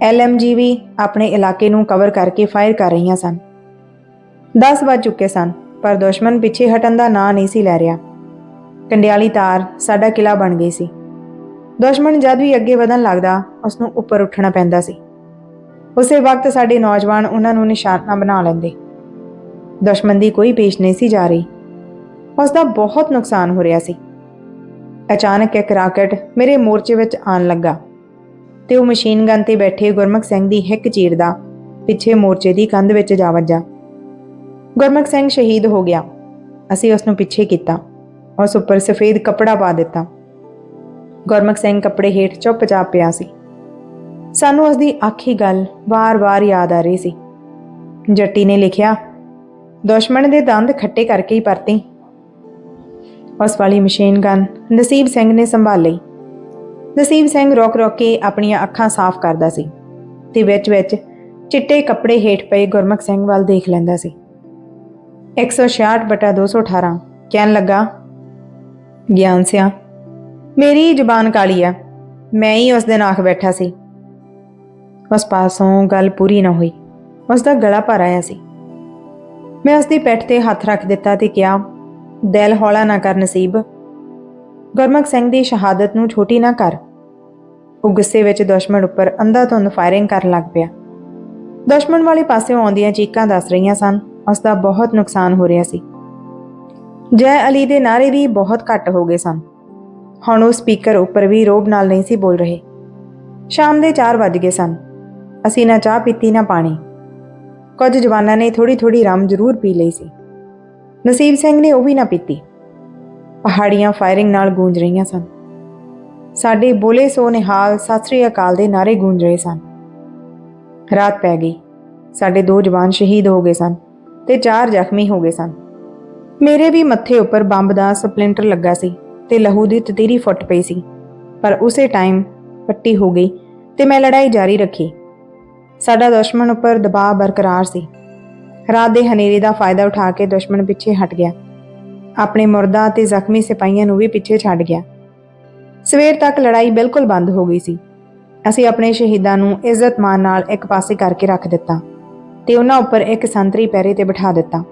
ਐਲਐਮਜੀ ਵੀ ਆਪਣੇ ਇਲਾਕੇ ਨੂੰ ਕਵਰ ਕਰਕੇ ਫਾਇਰ ਕਰ ਰਹੀਆਂ ਸਨ। 10 ਵੱਜ ਚੁੱਕੇ ਸਨ, ਪਰ ਦੁਸ਼ਮਣ ਪਿੱਛੇ ਹਟਣ ਦਾ ਨਾਂ ਨਹੀਂ ਸੀ ਲੈ ਰਿਹਾ। ਕੰਡਿਆਲੀ ਤਾਰ ਸਾਡਾ ਕਿਲਾ ਬਣ ਗਈ ਸੀ। ਦੁਸ਼ਮਣ ਜਦ ਵੀ ਅੱਗੇ ਵਧਣ ਲੱਗਦਾ ਉਸ ਨੂੰ ਉੱਪਰ ਉੱਠਣਾ ਪੈਂਦਾ ਸੀ। ਉਸੇ ਵਕਤ ਸਾਡੇ ਨੌਜਵਾਨ ਉਹਨਾਂ ਨੂੰ ਨਿਸ਼ਾਨਾ ਬਣਾ ਲੈਂਦੇ। ਦੁਸ਼ਮਣ ਦੀ ਕੋਈ ਪੇਸ਼ ਨਹੀਂ ਸੀ ਜਾ ਰਹੀ। ਉਸ ਦਾ ਬਹੁਤ ਨੁਕਸਾਨ ਹੋ ਰਿਹਾ ਸੀ। ਅਚਾਨਕ ਇੱਕ ਰਾਕਟ ਮੇਰੇ ਮੋਰਚੇ ਵਿੱਚ ਆਣ ਲੱਗਾ ਤੇ ਉਹ ਮਸ਼ੀਨ ਗਨ ਤੇ ਬੈਠੇ ਗੁਰਮੁਖ ਸਿੰਘ ਦੀ ਹਿੱਕ ਚੀਰਦਾ ਪਿੱਛੇ ਮੋਰਚੇ ਦੀ ਕੰਧ ਵਿੱਚ ਜਾ ਵੱਜਾ। ਗੁਰਮੁਖ ਸਿੰਘ ਸ਼ਹੀਦ ਹੋ ਗਿਆ। ਅਸੀਂ ਉਸ ਨੂੰ ਪਿੱਛੇ ਕੀਤਾ। ਉਸ ਉੱਪਰ ਸਫੇਦ ਕੱਪੜਾ ਪਾ ਦਿੱਤਾ। ਗੁਰਮੁਖ ਸਿੰਘ ਕੱਪੜੇ ਹੇਠ ਚੁੱਪਚਾਪ ਪਿਆ ਸੀ। ਸਾਨੂੰ ਉਸ ਦੀ ਆਖੀ ਗੱਲ ਵਾਰ-ਵਾਰ ਯਾਦ ਆ ਰਹੀ ਸੀ। ਜੱਟੀ ਨੇ ਲਿਖਿਆ, ਦੁਸ਼ਮਣ ਦੇ ਦੰਦ ਖੱਟੇ ਕਰਕੇ ਹੀ ਪਰਤੀ। ਉਸ ਵਾਲੀ ਮਸ਼ੀਨ ਗਨ ਨਸੀਬ ਸਿੰਘ ਨੇ ਸੰਭਾਲ। ਲਈ ਨਸੀਬ ਸਿੰਘ ਰੋਕ-ਰੋਕ ਕੇ ਆਪਣੀਆਂ ਅੱਖਾਂ ਸਾਫ਼ ਕਰਦਾ ਸੀ ਤੇ ਵਿੱਚ-ਵਿੱਚ ਚਿੱਟੇ ਕੱਪੜੇ ਹੇਠ ਪਏ ਗੁਰਮੁਖ ਸਿੰਘ ਵੱਲ ਦੇਖ ਲੈਂਦਾ ਸੀ। 166 ਬਟਾ 218 ਕਹਿਣ ਲੱਗਾ, ਗਿਆਨ ਸਿਆ, ਮੇਰੀ ਜ਼ੁਬਾਨ ਕਾਲੀ ਆ। ਮੈਂ ਹੀ ਉਸ ਦਿਨ ਆਖ ਬੈਠਾ ਸੀ। ਉਸ ਪਾਸੋਂ ਗੱਲ ਪੂਰੀ ਨਾ ਹੋਈ। ਉਸ ਦਾ ਗਲਾ ਭਰ ਆਇਆ ਸੀ। ਮੈਂ ਉਸ ਦੀ ਪਿੱਠ ਤੇ ਹੱਥ ਰੱਖ ਦਿੱਤਾ ਤੇ ਕਿਹਾ, ਦਿਲ ਹੌਲਾ ਨਾ ਕਰ ਨਸੀਬ। ਗੁਰਮੁਖ ਸਿੰਘ ਦੀ ਸ਼ਹਾਦਤ ਨੂੰ ਛੋਟੀ ਨਾ ਕਰ। ਉਹ ਗੁੱਸੇ ਵਿੱਚ ਦੁਸ਼ਮਣ ਉੱਪਰ ਅੰਧਾਧੁੰਦ ਫਾਇਰਿੰਗ ਕਰਨ ਲੱਗ ਪਿਆ। ਦੁਸ਼ਮਣ ਵਾਲੇ ਪਾਸਿਓਂ ਆਉਂਦੀਆਂ ਚੀਕਾਂ ਦੱਸ ਰਹੀਆਂ ਸਨ। ਉਸ ਦਾ ਬਹੁਤ ਨੁਕਸਾਨ ਹੋ ਰਿਹਾ ਸੀ। ਜੈ ਅਲੀ ਦੇ ਨਾਰੇ ਵੀ ਬਹੁਤ ਘੱਟ ਹੋ ਗਏ ਸਨ। ਹੁਣ ਉਹ ਸਪੀਕਰ ਉੱਪਰ ਵੀ ਰੋਬ ਨਾਲ ਨਹੀਂ ਸੀ ਬੋਲ ਰਹੇ। ਸ਼ਾਮ ਦੇ 4 ਵੱਜ ਗਏ ਸਨ। ਅਸੀਂ ਨਾ ਚਾਹ ਪੀਤੀ, ਨਾ ਪਾਣੀ। ਕੁਝ ਜਵਾਨਾਂ ਨੇ ਥੋੜੀ ਥੋੜੀ ਰਮ ਜ਼ਰੂਰ ਪੀ ਲਈ ਸੀ। ਨਸੀਬ ਸਿੰਘ ਨੇ ਉਹ ਵੀ ਨਾ ਪੀਤੀ। ਪਹਾੜੀਆਂ ਫਾਇਰਿੰਗ ਨਾਲ ਗੂੰਜ ਰਹੀਆਂ ਸਨ। ਸਾਡੇ ਬੋਲੇ ਸੋ ਨਿਹਾਲ ਸਤਿ ਸ੍ਰੀ ਅਕਾਲ ਦੇ ਨਾਰੇ ਗੂੰਜ ਰਹੇ ਸਨ। ਰਾਤ ਪੈ ਗਈ। ਸਾਡੇ ਦੋ ਜਵਾਨ ਸ਼ਹੀਦ ਹੋ ਗਏ ਸਨ। ਤੇ ਚਾਰ ਜ਼ਖਮੀ ਹੋ ਗਏ ਸਨ। ਮੇਰੇ ਵੀ ਮੱਥੇ ਉੱਪਰ ਬੰਬ ਦਾ ਸਪਲਿੰਟਰ ਲੱਗਾ ਸੀ ਤੇ ਲਹੂ ਦੀ ਤਤੀਰੀ ਫੁੱਟ ਪਈ ਸੀ। ਪਰ ਉਸੇ ਟਾਈਮ ਪੱਟੀ ਹੋ ਗਈ ਤੇ ਮੈਂ ਲੜਾਈ ਜਾਰੀ ਰੱਖੀ। ਸਾਡਾ ਦੁਸ਼ਮਣ ਉੱਪਰ ਦਬਾਅ ਬਰਕਰਾਰ ਸੀ। ਰਾਤ ਦੇ ਹਨੇਰੇ ਦਾ ਫਾਇਦਾ ਉਠਾ ਕੇ ਦੁਸ਼ਮਣ ਪਿੱਛੇ ਹਟ ਗਿਆ। ਆਪਣੇ ਮੁਰਦਾ ਤੇ ਜ਼ਖਮੀ ਸਿਪਾਹੀਆਂ ਨੂੰ ਵੀ ਪਿੱਛੇ ਛੱਡ ਗਿਆ। ਸਵੇਰ ਤੱਕ ਲੜਾਈ ਬਿਲਕੁਲ ਬੰਦ ਹੋ ਗਈ ਸੀ। ਅਸੀਂ ਆਪਣੇ ਸ਼ਹੀਦਾਂ ਨੂੰ ਇੱਜ਼ਤ ਮਾਨ ਨਾਲ ਇੱਕ ਪਾਸੇ ਕਰਕੇ ਰੱਖ ਦਿੱਤਾ। ਤੇ ਉਹਨਾਂ ਉੱਪਰ ਇੱਕ ਸੰਤਰੀ ਪਹਿਰੇ ਤੇ ਬਿਠਾ ਦਿੱਤਾ।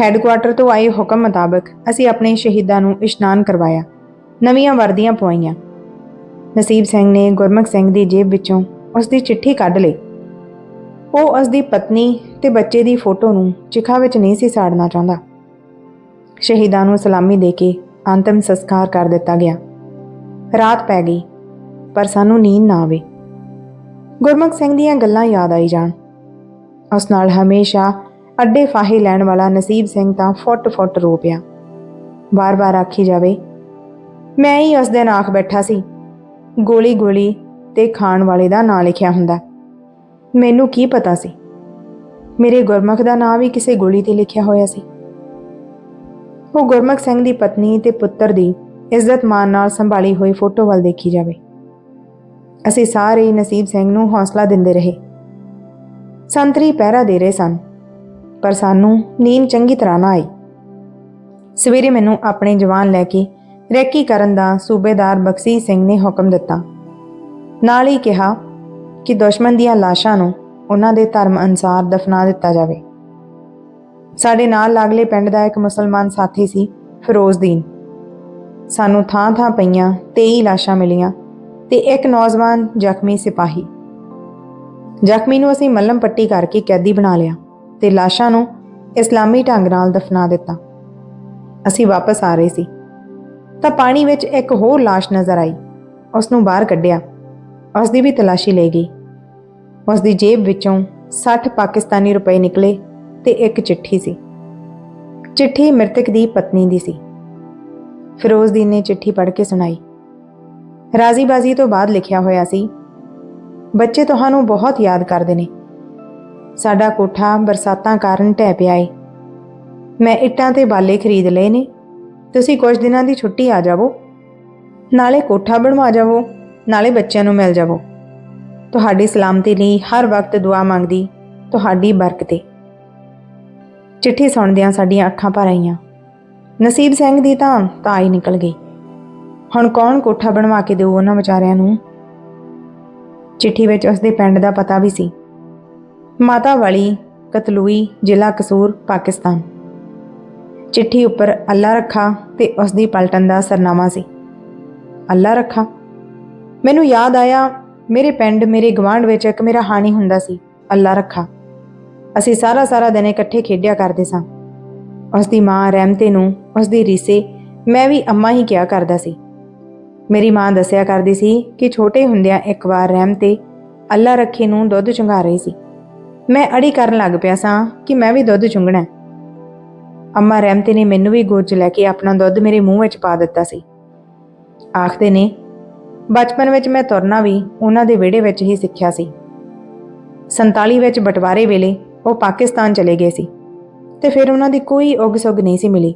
ਹੈੱਡਕੁਆਟਰ ਤੋਂ ਆਏ ਹੁਕਮ ਮੁਤਾਬਕ ਅਸੀਂ ਆਪਣੇ ਸ਼ਹੀਦਾਂ ਨੂੰ ਇਸ਼ਨਾਨ ਕਰਵਾਇਆ। ਨਵੀਆਂ ਵਰਦੀਆਂ ਪਵਾਈਆਂ। ਨਸੀਬ ਸਿੰਘ ਨੇ ਗੁਰਮੁਖ ਸਿੰਘ ਦੀ ਜੇਬ ਵਿੱਚੋਂ ਉਸ ਦੀ ਚਿੱਠੀ ਕੱਢ ਲਈ। ਉਹ ਉਸ ਦੀ ਪਤਨੀ ਤੇ ਬੱਚੇ ਦੀ ਫੋਟੋ ਨੂੰ ਚਿਖਾ ਵਿੱਚ ਨਹੀਂ ਸੀ ਸਾੜਨਾ ਚਾਹੁੰਦਾ। ਸ਼ਹੀਦਾਂ ਨੂੰ ਸਲਾਮੀ ਦੇ ਕੇ ਅੰਤਮ ਸੰਸਕਾਰ ਕਰ ਦਿੱਤਾ ਗਿਆ। ਰਾਤ ਪੈ ਗਈ, ਪਰ ਸਾਨੂੰ ਨੀਂਦ ਨਾ ਆਵੇ। ਗੁਰਮੁਖ ਸਿੰਘ ਦੀਆਂ ਗੱਲਾਂ ਯਾਦ ਆਈ ਜਾਣ। ਉਸ ਨਾਲ ਹਮੇਸ਼ਾ ਅੱਡੇ ਫਾਹੇ ਲੈਣ ਵਾਲਾ ਨਸੀਬ ਸਿੰਘ ਤਾਂ ਫੁੱਟ-ਫੁੱਟ ਰੋ ਪਿਆ। ਬਾਰ-ਬਾਰ ਆਖੀ ਜਾਵੇ, ਮੈਂ ਹੀ ਉਸ ਦਿਨ ਆਖ ਬੈਠਾ ਸੀ, ਗੋਲੀ ਗੋਲੀ ਤੇ ਖਾਣ ਵਾਲੇ ਦਾ ਨਾਂ ਲਿਖਿਆ ਹੁੰਦਾ। ਮੈਨੂੰ ਕੀ ਪਤਾ ਸੀ? ਮੇਰੇ ਗੁਰਮੁਖ ਦਾ ਨਾਂ ਵੀ ਕਿਸੇ ਗੋਲੀ ਤੇ ਲਿਖਿਆ ਹੋਇਆ ਸੀ। ਉਹ ਗੁਰਮੁਖ ਸਿੰਘ ਦੀ ਪਤਨੀ ਤੇ ਪੁੱਤਰ ਦੀ ਇੱਜ਼ਤ ਮਾਨ ਨਾਲ ਸੰਭਾਲੀ ਹੋਈ ਫੋਟੋ ਵੱਲ ਦੇਖੀ ਜਾਵੇ। ਅਸੀਂ ਸਾਰੇ ਹੀ ਨਸੀਬ ਸਿੰਘ ਨੂੰ ਹੌਸਲਾ ਦਿੰਦੇ ਰਹੇ। ਸੰਤਰੀ ਪਹਿਰਾ ਦੇ ਰਹੇ ਸਨ, ਪਰ ਸਾਨੂੰ ਨੀਂਦ ਚੰਗੀ ਤਰ੍ਹਾਂ ਨਾ ਆਈ। ਸਵੇਰੇ ਮੈਨੂੰ ਆਪਣੇ ਜਵਾਨ ਲੈ ਕੇ ਰੈਕੀ ਕਰਨ ਦਾ ਸੂਬੇਦਾਰ ਬਖਸ਼ੀ ਸਿੰਘ ਨੇ ਹੁਕਮ ਦਿੱਤਾ। ਨਾਲ ਹੀ ਕਿਹਾ ਕਿ ਦੁਸ਼ਮਣ ਦੀਆਂ ਲਾਸ਼ਾਂ ਨੂੰ ਉਹਨਾਂ ਦੇ ਧਰਮ ਅਨੁਸਾਰ ਦਫਨਾ ਦਿੱਤਾ ਜਾਵੇ। ਸਾਡੇ ਨਾਲ ਲਾਗਲੇ ਪਿੰਡ ਦਾ ਇੱਕ ਮੁਸਲਮਾਨ ਸਾਥੀ ਸੀ ਫਿਰੋਜ਼ਦੀਨ ਸਾਨੂੰ ਥਾਂ-ਥਾਂ ਪਈਆਂ 23 ਲਾਸ਼ਾਂ ਮਿਲੀਆਂ ਤੇ ਇੱਕ ਨੌਜਵਾਨ ਜ਼ਖਮੀ ਸਿਪਾਹੀ। ਜ਼ਖਮੀ ਨੂੰ ਅਸੀਂ ਮੱਲਮ ਪੱਟੀ ਕਰਕੇ ਕੈਦੀ ਬਣਾ ਲਿਆ ਤੇ ਲਾਸ਼ਾਂ ਨੂੰ ਇਸਲਾਮੀ ਢੰਗ ਨਾਲ ਦਫਨਾ ਦਿੱਤਾ। ਅਸੀਂ ਵਾਪਸ ਆ ਰਹੇ ਸੀ। ਤਾਂ ਪਾਣੀ ਵਿੱਚ ਇੱਕ ਹੋਰ ਲਾਸ਼ ਨਜ਼ਰ ਆਈ। ਉਸ ਨੂੰ ਬਾਹਰ ਕੱਢਿਆ। ਉਸ ਦੀ ਵੀ ਤਲਾਸ਼ੀ ਲਈ ਗਈ। ਉਸ ਦੀ ਜੇਬ ਵਿੱਚੋਂ 60 ਪਾਕਿਸਤਾਨੀ ਰੁਪਏ ਨਿਕਲੇ ਤੇ ਇੱਕ ਚਿੱਠੀ ਸੀ। ਚਿੱਠੀ ਮ੍ਰਿਤਕ ਦੀ ਪਤਨੀ ਦੀ ਸੀ। ਫਿਰੋਜ਼ਦੀਨ ਨੇ ਚਿੱਠੀ ਪੜ੍ਹ ਕੇ ਸੁਣਾਈ। ਰਾਜ਼ੀਬਾਜ਼ੀ ਤੋਂ ਬਾਅਦ ਲਿਖਿਆ ਹੋਇਆ ਸੀ ਬੱਚੇ ਤੁਹਾਨੂੰ ਬਹੁਤ ਯਾਦ ਕਰਦੇ ਨੇ। ਸਾਡਾ ਕੋਠਾ ਬਰਸਾਤਾਂ ਕਾਰਨ ਢਹਿ ਪਿਆ ਏ। ਮੈਂ ਇੱਟਾਂ ਤੇ ਬਾਲੇ ਖਰੀਦ ਲਏ ਨੇ। ਤੁਸੀਂ ਕੁਝ ਦਿਨਾਂ ਦੀ ਛੁੱਟੀ ਆ ਜਾਵੋ। ਨਾਲੇ ਕੋਠਾ ਬਣਵਾ ਜਾਵੋ, ਨਾਲੇ ਬੱਚਿਆਂ ਨੂੰ ਮਿਲ ਜਾਵੋ। ਤੁਹਾਡੀ ਸਲਾਮਤੀ ਲਈ ਹਰ ਵਕਤ ਦੁਆ ਮੰਗਦੀ ਤੁਹਾਡੀ ਬਰਕਤੇ ਚਿੱਠੀ ਸੁਣਦਿਆਂ ਸਾਡੀਆਂ ਅੱਖਾਂ ਭਰ ਆਈਆਂ। ਨਸੀਬ ਸਿੰਘ ਦੀ ਤਾਂ ਤਾਂ ਹੀ ਨਿਕਲ ਗਈ। ਹੁਣ ਕੌਣ ਕੋਠਾ ਬਣਵਾ ਕੇ ਦੇਊ ਉਹਨਾਂ ਵਿਚਾਰਿਆਂ ਨੂੰ? ਚਿੱਠੀ ਵਿੱਚ ਉਸਦੇ ਪਿੰਡ ਦਾ ਪਤਾ ਵੀ ਸੀ। ਮਾਤਾ ਵਾਲੀ, ਕਤਲੂਈ, ਜ਼ਿਲ੍ਹਾ ਕਸੂਰ, ਪਾਕਿਸਤਾਨ। ਚਿੱਠੀ ਉੱਪਰ ਅੱਲਾ ਰੱਖਾ ਤੇ ਉਸ ਦੀ ਪਲਟਨ ਦਾ ਸਰਨਾਮਾ ਸੀ। ਅੱਲਾ ਰੱਖਾ? ਮੈਨੂੰ ਯਾਦ ਆਇਆ, ਮੇਰੇ ਪਿੰਡ, ਮੇਰੇ ਗਵਾਂਢ ਵਿੱਚ ਇੱਕ ਮੇਰਾ ਹਾਣੀ ਹੁੰਦਾ ਸੀ, ਅੱਲਾ ਰੱਖਾ। ਅਸੀਂ ਸਾਰਾ ਸਾਰਾ ਦਿਨ ਇਕੱਠੇ ਖੇਡਿਆ ਕਰਦੇ ਸਾਂ। ਉਸ ਦੀ ਮਾਂ ਰਹਿਮਤੇ ਨੂੰ ਉਸ ਦੀ ਰੀਸੇ ਮੈਂ ਵੀ ਅੰਮਾ ਹੀ ਕਿਹਾ ਕਰਦਾ ਸੀ। ਮੇਰੀ ਮਾਂ ਦੱਸਿਆ ਕਰਦੀ ਸੀ ਕਿ ਛੋਟੇ ਹੁੰਦਿਆਂ ਇੱਕ ਵਾਰ ਰਹਿਮਤੇ ਅੱਲਾ ਰੱਖੇ ਨੂੰ ਦੁੱਧ ਚੁੰਘਾ ਰਹੀ ਸੀ। ਮੈਂ ਅੜੀ ਕਰਨ ਲੱਗ ਪਿਆ ਸਾਂ ਕਿ ਮੈਂ ਵੀ ਦੁੱਧ ਚੁੰਘਣਾ ਅੰਮਾ ਰਹਿਮਤੇ ਨੇ ਮੈਨੂੰ ਵੀ ਗੋਦ 'ਚ ਲੈ ਕੇ ਆਪਣਾ ਦੁੱਧ ਮੇਰੇ ਮੂੰਹ ਵਿੱਚ ਪਾ ਦਿੱਤਾ ਸੀ। ਆਖਦੇ ਨੇ, ਬਚਪਨ ਵਿੱਚ ਮੈਂ ਤੁਰਨਾ ਵੀ ਉਹਨਾਂ ਦੇ ਵਿਹੜੇ ਵਿੱਚ ਹੀ ਸਿੱਖਿਆ ਸੀ। 47 ਵਿੱਚ ਬਟਵਾਰੇ ਵੇਲੇ ਉਹ ਪਾਕਿਸਤਾਨ ਚਲੇ ਗਏ ਸੀ ਤੇ ਫਿਰ ਉਹਨਾਂ ਦੀ ਕੋਈ ਉਗ ਸੁਗ ਨਹੀਂ ਸੀ ਮਿਲੀ।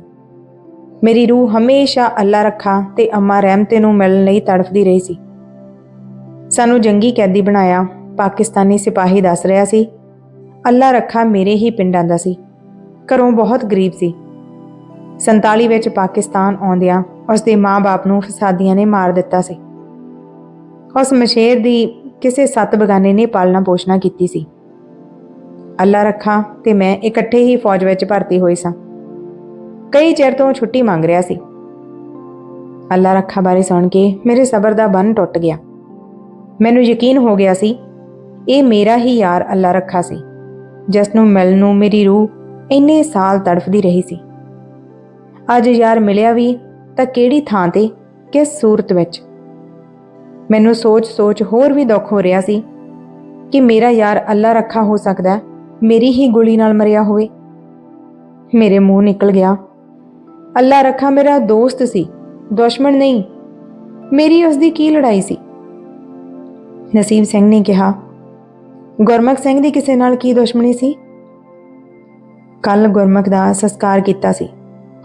ਮੇਰੀ ਰੂਹ ਹਮੇਸ਼ਾ ਅੱਲਾ ਰੱਖਾ ਤੇ ਅੰਮਾ ਰਹਿਮਤੇ ਨੂੰ ਮਿਲਣ ਲਈ ਤੜਫਦੀ ਰਹੀ ਸੀ। ਸਾਨੂੰ ਜੰਗੀ ਕੈਦੀ ਬਣਾਇਆ, ਪਾਕਿਸਤਾਨੀ ਸਿਪਾਹੀ ਦੱਸ ਰਿਹਾ ਸੀ, ਅੱਲਾ ਰੱਖਾ ਮੇਰੇ ਹੀ ਪਿੰਡਾਂ ਦਾ ਸੀ, ਘਰੋਂ ਬਹੁਤ ਗਰੀਬ ਸੀ। 47 ਵਿੱਚ ਪਾਕਿਸਤਾਨ ਆਉਂਦਿਆਂ ਉਸ ਦੇ ਮਾਂ-ਬਾਪ ਨੂੰ ਫਸਾਦੀਆਂ ਨੇ ਮਾਰ ਦਿੱਤਾ ਸੀ। ਉਸ ਮਸ਼ੇਰ ਦੀ ਕਿਸੇ ਸੱਤ ਬਗਾਨੇ ਨੇ ਪਾਲਣਾ ਪੋਸ਼ਣਾ ਕੀਤੀ ਸੀ। ਅੱਲਾ ਰੱਖਾ ਤੇ ਮੈਂ ਇਕੱਠੇ ਹੀ ਫੌਜ ਵਿੱਚ ਭਰਤੀ ਹੋਏ ਸਾਂ। ਕਈ ਚਿਰ ਤੋਂ ਛੁੱਟੀ ਮੰਗ ਰਿਹਾ ਸੀ। ਅੱਲਾ ਰੱਖਾ ਬਾਰੇ ਸੁਣ ਕੇ ਮੇਰੇ ਸਬਰ ਦਾ ਬੰਨ ਟੁੱਟ ਗਿਆ। ਮੈਨੂੰ ਯਕੀਨ ਹੋ ਗਿਆ ਸੀ, ਇਹ ਮੇਰਾ ਹੀ ਯਾਰ ਅੱਲਾ ਰੱਖਾ ਸੀ, ਜਿਸ ਨੂੰ ਮਿਲਣ ਨੂੰ ਮੇਰੀ ਰੂਹ ਇੰਨੇ ਸਾਲ ਤੜਫਦੀ ਰਹੀ ਸੀ। ਅੱਜ ਯਾਰ ਮਿਲਿਆ ਵੀ ਤਾਂ ਕਿਹੜੀ ਥਾਂ ਤੇ, ਕਿਸ ਸੂਰਤ ਵਿੱਚ। ਮੈਨੂੰ ਸੋਚ-ਸੋਚ ਹੋਰ ਵੀ ਦੁੱਖ ਹੋ ਰਿਹਾ ਸੀ ਕਿ ਮੇਰਾ ਯਾਰ ਅੱਲਾ ਰੱਖਾ ਹੋ ਸਕਦਾ, ਮੇਰੀ ਹੀ ਗੋਲੀ ਨਾਲ ਮਰਿਆ ਹੋਵੇ। ਮੇਰੇ ਮੂੰਹ ਨਿਕਲ ਗਿਆ। ਅੱਲਾ ਰੱਖਾ ਮੇਰਾ ਦੋਸਤ ਸੀ, ਦੁਸ਼ਮਣ ਨਹੀਂ। ਮੇਰੀ ਉਸ ਦੀ ਕੀ ਲੜਾਈ ਸੀ? ਨਸੀਬ ਸਿੰਘ ਨੇ ਕਿਹਾ, ਗੁਰਮੁਖ ਸਿੰਘ ਦੀ ਕਿਸੇ ਨਾਲ ਕੀ ਦੁਸ਼ਮਣੀ ਸੀ? ਕੱਲ ਗੁਰਮੁਖ ਦਾ ਸੰਸਕਾਰ ਕੀਤਾ ਸੀ,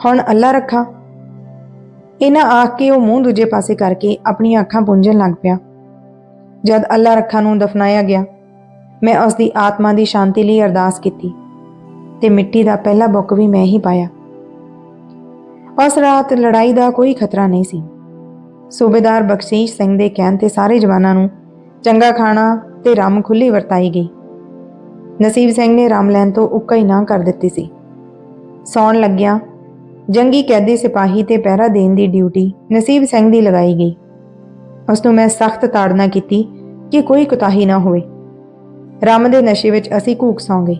ਹੁਣ ਅੱਲਾ ਰੱਖਾ। ਇਹਨਾਂ ਆਖ ਕੇ ਉਹ ਮੂੰਹ ਦੂਜੇ ਪਾਸੇ ਕਰਕੇ ਆਪਣੀਆਂ ਅੱਖਾਂ ਪੁੰਝਣ ਲੱਗ ਪਿਆ। ਜਦ ਅੱਲਾ ਰੱਖਾ ਨੂੰ ਦਫਨਾਇਆ ਗਿਆ, ਮੈਂ ਉਸ ਦੀ ਆਤਮਾ ਦੀ ਸ਼ਾਂਤੀ ਲਈ ਅਰਦਾਸ ਕੀਤੀ ਤੇ ਮਿੱਟੀ ਦਾ ਪਹਿਲਾ ਬੁੱਕ ਵੀ ਮੈਂ ਹੀ ਪਾਇਆ। ਉਸ ਰਾਤ ਲੜਾਈ ਦਾ ਕੋਈ ਖਤਰਾ ਨਹੀਂ ਸੀ। ਸੂਬੇਦਾਰ ਬਖਸ਼ੀਸ਼ ਸਿੰਘ ਦੇ ਕਹਿਣ ਤੇ ਸਾਰੇ ਜਵਾਨਾਂ ਨੂੰ ਚੰਗਾ ਖਾਣਾ ਤੇ ਰਮ ਖੁੱਲੀ ਵਰਤਾਈ ਗਈ। ਨਸੀਬ ਸਿੰਘ ਨੇ ਰਮ ਲੈਣ ਤੋਂ ਉੱਕਾ ਹੀ ਨਾ ਕਰ ਦਿੱਤੀ ਸੀ। ਸੌਣ ਲੱਗਿਆ ਜੰਗੀ ਕੈਦੀ ਸਿਪਾਹੀ ਤੇ ਪਹਿਰਾ ਦੇਣ ਦੀ ਡਿਊਟੀ ਨਸੀਬ ਸਿੰਘ ਦੀ ਲਗਾਈ ਗਈ। ਉਸ ਨੂੰ ਮੈਂ ਸਖਤ ਤਾੜਨਾ ਕੀਤੀ ਕਿ ਕੋਈ ਕੁਤਾਹੀ ਨਾ ਹੋਵੇ। ਰਮ ਦੇ ਨਸ਼ੇ ਵਿੱਚ ਅਸੀਂ ਘੂਕ ਸੌਂ ਗਏ।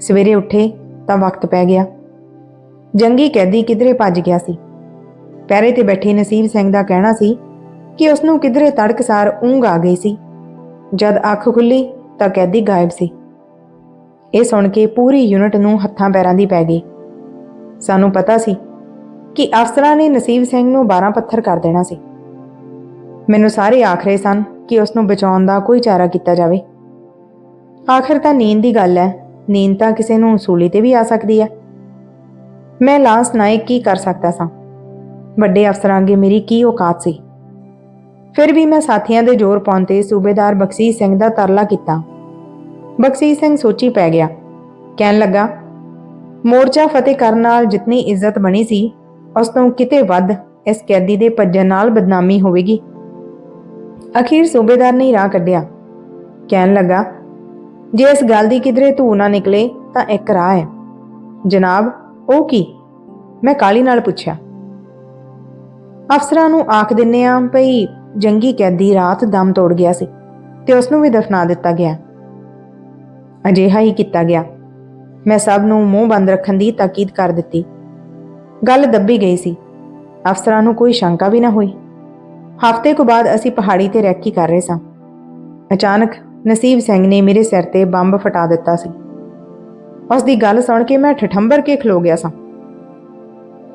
ਸਵੇਰੇ ਉੱਠੇ ਤਾਂ ਵਕਤ ਪੈ ਗਿਆ। ਜੰਗੀ ਕੈਦੀ ਕਿਧਰੇ ਭੱਜ ਗਿਆ ਸੀ। ਪੈਰੇ ਤੇ ਬੈਠੇ ਨਸੀਬ ਸਿੰਘ ਦਾ ਕਹਿਣਾ ਸੀ ਕਿ ਉਸ ਨੂੰ ਕਿਧਰੇ ਤੜਕਸਾਰ ਊਂਘ ਆ ਗਈ ਸੀ। ਜਦ ਅੱਖ ਖੁੱਲੀ ਤਾਂ ਕੈਦੀ ਗਾਇਬ ਸੀ। ਇਹ ਸੁਣ ਕੇ ਪੂਰੀ ਯੂਨਿਟ ਨੂੰ ਹੱਥਾਂ ਪੈਰਾਂ ਦੀ ਪੈ ਗਈ। ਸਾਨੂੰ ਪਤਾ ਸੀ ਕਿ ਅਫਸਰਾਂ ਨੇ ਨਸੀਬ ਸਿੰਘ ਨੂੰ 12 ਪੱਥਰ ਕਰ ਦੇਣਾ ਸੀ। ਮੈਨੂੰ ਸਾਰੇ ਆਖਰੇ ਸਨ ਕਿ ਉਸ ਨੂੰ ਬਚਾਉਣ ਦਾ ਕੋਈ ਚਾਰਾ ਕੀਤਾ ਜਾਵੇ। ਆਖਰ ਤਾਂ ਨੀਂਦ ਦੀ ਗੱਲ ਹੈ। ਨੀਂਦ ਤਾਂ ਕਿਸੇ ਨੂੰ ਸੂਲੀ ਤੇ ਵੀ ਆ ਸਕਦੀ ਹੈ। ਮੈਂ ਲਾਂਸ ਨਾਇਕ ਕੀ ਕਰ ਸਕਦਾ ਸਾਂ? ਵੱਡੇ ਅਫਸਰਾਂ ਅੱਗੇ ਮੇਰੀ ਕੀ ਔਕਾਤ ਸੀ? ਫਿਰ ਵੀ ਮੈਂ ਸਾਥੀਆਂ ਦੇ ਜ਼ੋਰ ਪਾਉਣ ਤੇ ਸੂਬੇਦਾਰ ਬਖਸ਼ੀਸ਼ ਸਿੰਘ ਦਾ ਤਰਲਾ ਕੀਤਾ। ਬਖਸ਼ੀਸ਼ ਸਿੰਘ ਸੋਚੀ ਪੈ ਗਿਆ। ਕਹਿਣ ਲੱਗਾ, ਮੋਰਚਾ ਫਤਿਹ ਕਰਨ ਨਾਲ ਜਿੰਨੀ ਇੱਜ਼ਤ ਬਣੀ ਸੀ, ਉਸ ਤੋਂ ਕਿਤੇ ਵੱਧ ਇਸ ਕੈਦੀ ਦੇ ਭੱਜਣ ਨਾਲ ਬਦਨਾਮੀ ਹੋਵੇਗੀ। ਅਖੀਰ ਸੂਬੇਦਾਰ ਨੇ ਰਾਹ ਕੱਢਿਆ। ਕਹਿਣ ਲੱਗਾ, ਜੇ ਇਸ ਗੱਲ ਦੀ ਕਿਧਰੇ ਧੂ ਨਾ ਨਿਕਲੇ ਤਾਂ ਇੱਕ ਰਾਹ ਹੈ। ਜਨਾਬ ਉਹ ਕੀ? ਮੈਂ ਕਾਲੀ ਨਾਲ ਪੁੱਛਿਆ। ਅਫਸਰਾਂ ਨੂੰ ਆਖ ਦਿੰਨੇ ਆ ਭਈ ਜੰਗੀ ਕੈਦੀ ਰਾਤ ਦਮ ਤੋੜ ਗਿਆ ਸੀ ਤੇ ਉਸ ਨੂੰ ਵੀ ਦਫਨਾ ਦਿੱਤਾ ਗਿਆ। ਅਜਿਹਾ ਹੀ ਕੀਤਾ ਗਿਆ। ਮੈਂ ਸਭ ਨੂੰ ਮੂੰਹ ਬੰਦ ਰੱਖਣ ਦੀ ਤਾਕੀਦ ਕਰ ਦਿੱਤੀ। ਗੱਲ ਦੱਬੀ ਗਈ ਸੀ। ਅਫਸਰਾਂ ਨੂੰ ਕੋਈ ਸ਼ੰਕਾ ਵੀ ਨਾ ਹੋਈ। ਹਫ਼ਤੇ ਕੁ ਬਾਅਦ ਅਸੀਂ ਪਹਾੜੀ ਤੇ ਰੈਕੀ ਕਰ ਰਹੇ ਸਾਂ। ਅਚਾਨਕ ਨਸੀਬ ਸਿੰਘ ਨੇ ਮੇਰੇ ਸਿਰ ਤੇ ਬੰਬ ਫਟਾ ਦਿੱਤਾ ਸੀ। ਉਸ ਦੀ ਗੱਲ ਸੁਣ ਕੇ ਮੈਂ ਠਠੰਬਰ ਕੇ ਖਲੋ ਗਿਆ ਸਾਂ।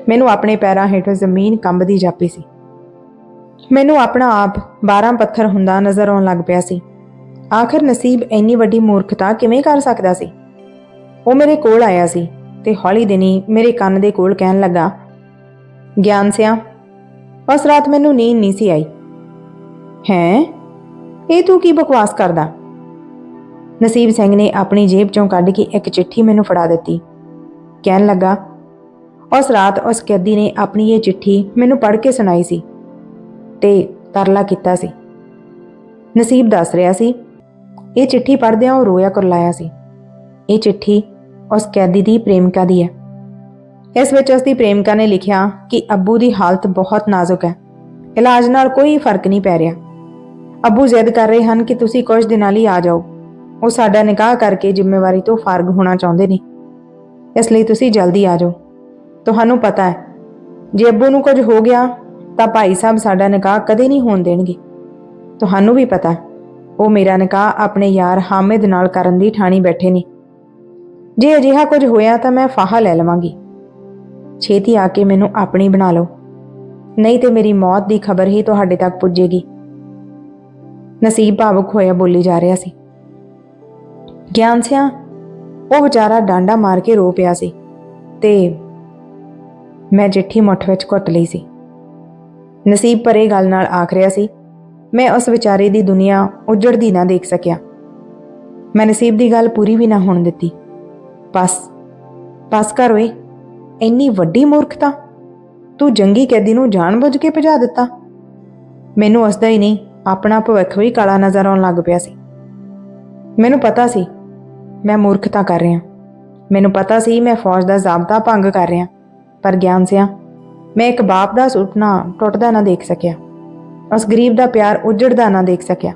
ਮੈਨੂੰ ਆਪਣੇ ਪੈਰਾਂ ਹੇਠ ਜ਼ਮੀਨ ਕੰਬਦੀ ਜਾਪੀ ਸੀ। ਮੈਨੂੰ ਆਪਣਾ ਆਪ 12 ਪੱਥਰ ਹੁੰਦਾ ਨਜ਼ਰ ਆਉਣ ਲੱਗ ਪਿਆ ਸੀ। ਆਖਰ ਨਸੀਬ ਇੰਨੀ ਵੱਡੀ ਮੂਰਖਤਾ ਕਿਵੇਂ ਕਰ ਸਕਦਾ ਸੀ? ਉਹ ਮੇਰੇ ਕੋਲ ਆਇਆ ਸੀ ਤੇ ਹੌਲੀ ਦਿਨੀ ਮੇਰੇ ਕੰਨ ਦੇ ਕੋਲ ਕਹਿਣ ਲੱਗਾ, ਗਿਆਨ ਸਿਆ, ਉਸ ਰਾਤ ਮੈਨੂੰ ਨੀਂਦ ਨਹੀਂ ਸੀ ਆਈ। ਹੈ? ਇਹ ਤੂੰ ਕੀ ਬਕਵਾਸ ਕਰਦਾ? ਨਸੀਬ ਸਿੰਘ ਨੇ ਆਪਣੀ ਜੇਬ ਚੋਂ ਕੱਢ ਕੇ ਇੱਕ ਚਿੱਠੀ ਮੈਨੂੰ ਫੜਾ ਦਿੱਤੀ। ਕਹਿਣ ਲੱਗਾ, ਉਸ ਰਾਤ ਉਸ ਕੈਦੀ ਨੇ ਆਪਣੀ ਇਹ ਚਿੱਠੀ ਮੈਨੂੰ ਪੜ੍ਹ ਕੇ ਸੁਣਾਈ ਸੀ ਤੇ ਤਰਲਾ ਕੀਤਾ ਸੀ। ਨਸੀਬ ਦੱਸ ਰਿਹਾ ਸੀ, ਇਹ ਚਿੱਠੀ ਪੜ੍ਹਦਿਆਂ ਉਹ ਰੋਇਆ ਕੁਰਲਾਇਆ ਸੀ। ਇਹ ਚਿੱਠੀ ਉਸ ਕੈਦੀ ਦੀ ਪ੍ਰੇਮਿਕਾ ਦੀ ਹੈ। ਇਸ ਵਿੱਚ ਉਸ ਦੀ ਪ੍ਰੇਮਿਕਾ ਨੇ ਲਿਖਿਆ ਕਿ ਅੱਬੂ ਦੀ ਹਾਲਤ ਬਹੁਤ ਨਾਜ਼ੁਕ ਹੈ। ਇਲਾਜ ਨਾਲ ਕੋਈ ਫ਼ਰਕ ਨਹੀਂ ਪੈ ਰਿਹਾ। ਅੱਬੂ ਜ਼ਿੱਦ ਕਰ ਰਹੇ ਹਨ ਕਿ ਤੁਸੀਂ ਕੁਝ ਦਿਨਾਂ ਲਈ ਆ ਜਾਓ। ਉਹ ਸਾਡਾ ਨਿਕਾਹ ਕਰਕੇ ਜ਼ਿੰਮੇਵਾਰੀ ਤੋਂ ਫਾਰਗ ਹੋਣਾ ਚਾਹੁੰਦੇ ਨੇ। ਇਸ ਲਈ ਤੁਸੀਂ ਜਲਦੀ ਆ ਜਾਓ। ਤੁਹਾਨੂੰ ਪਤਾ ਹੈ, ਜੇ ਅੱਬੂ ਨੂੰ ਕੁਝ ਹੋ ਗਿਆ, ਤਾਂ ਭਾਈ ਸਾਹਿਬ ਸਾਡਾ ਨਿਕਾਹ ਕਦੇ ਨਹੀਂ ਹੋਣ ਦੇਣਗੇ। ਤੁਹਾਨੂੰ ਵੀ ਪਤਾ ਉਹ ਮੇਰਾ ਨਿਕਾਹ ਆਪਣੇ ਯਾਰ ਹਾਮਿਦ ਨਾਲ ਕਰਨ ਦੀ ਠਾਣੀ ਬੈਠੇ ਨੇ। ਜੇ ਅਜਿਹਾ ਕੁਝ ਹੋਇਆ ਤਾਂ ਮੈਂ ਫਾਹਾ ਲੈ ਲਵਾਂਗੀ। ਛੇਤੀ ਆ ਕੇ ਮੈਨੂੰ ਆਪਣੀ ਬਣਾ ਲਓ। ਨਹੀਂ ਤੇ ਮੇਰੀ ਮੌਤ ਦੀ ਖਬਰ ਹੀ ਤੁਹਾਡੇ ਤੱਕ ਪੁੱਜੇਗੀ। ਨਸੀਬ ਭਾਵੁਕ ਹੋਇਆ ਬੋਲੀ ਜਾ ਰਿਹਾ ਸੀ। ਗਿਆਨ ਸਿਆ, ਉਹ ਵਿਚਾਰਾ ਡਾਂਡਾ ਮਾਰ ਕੇ ਰੋ ਪਿਆ ਸੀ ਤੇ ਮੈਂ ਚਿੱਠੀ ਮੁੱਠ ਵਿੱਚ ਘੁੱਟ ਲਈ ਸੀ। ਨਸੀਬ ਭਰੇ ਗੱਲ ਨਾਲ ਆਖ ਰਿਹਾ ਸੀ, ਮੈਂ ਉਸ ਵਿਚਾਰੇ ਦੀ ਦੁਨੀਆ ਉਜੜਦੀ ਨਾ ਦੇਖ ਸਕਿਆ। ਮੈਂ ਨਸੀਬ ਦੀ ਗੱਲ ਪੂਰੀ ਵੀ ਨਾ ਹੋਣ ਦਿੱਤੀ। ਬਸ ਬਸ ਕਰ ਓਏ, ਇੰਨੀ ਵੱਡੀ ਮੂਰਖਤਾ। ਤੂੰ ਜੰਗੀ ਕੈਦੀ ਨੂੰ ਜਾਣਬੁੱਝ ਕੇ ਭਜਾ ਦਿੱਤਾ। ਮੈਨੂੰ ਉਸਦਾ ਹੀ ਨਹੀਂ, ਆਪਣਾ ਭਵਿੱਖ ਵੀ ਕਾਲਾ ਨਜ਼ਰ ਆਉਣ ਲੱਗ ਪਿਆ ਸੀ। ਮੈਨੂੰ ਪਤਾ ਸੀ ਮੈਂ ਮੂਰਖਤਾ ਕਰ ਰਿਹਾ। ਮੈਨੂੰ ਪਤਾ ਸੀ ਮੈਂ ਫੌਜ ਦਾ ਜ਼ਾਬਤਾ ਭੰਗ ਕਰ ਰਿਹਾ। ਪਰ ਗਿਆਨ ਸਿਆ, ਮੈਂ ਇੱਕ ਬਾਪ ਦਾ ਸੁਪਨਾ ਟੁੱਟਦਾ ਨਾ ਦੇਖ ਸਕਿਆ। ਉਸ ਗਰੀਬ ਦਾ ਪਿਆਰ ਉਜੜਦਾ ਨਾ ਦੇਖ ਸਕਿਆ।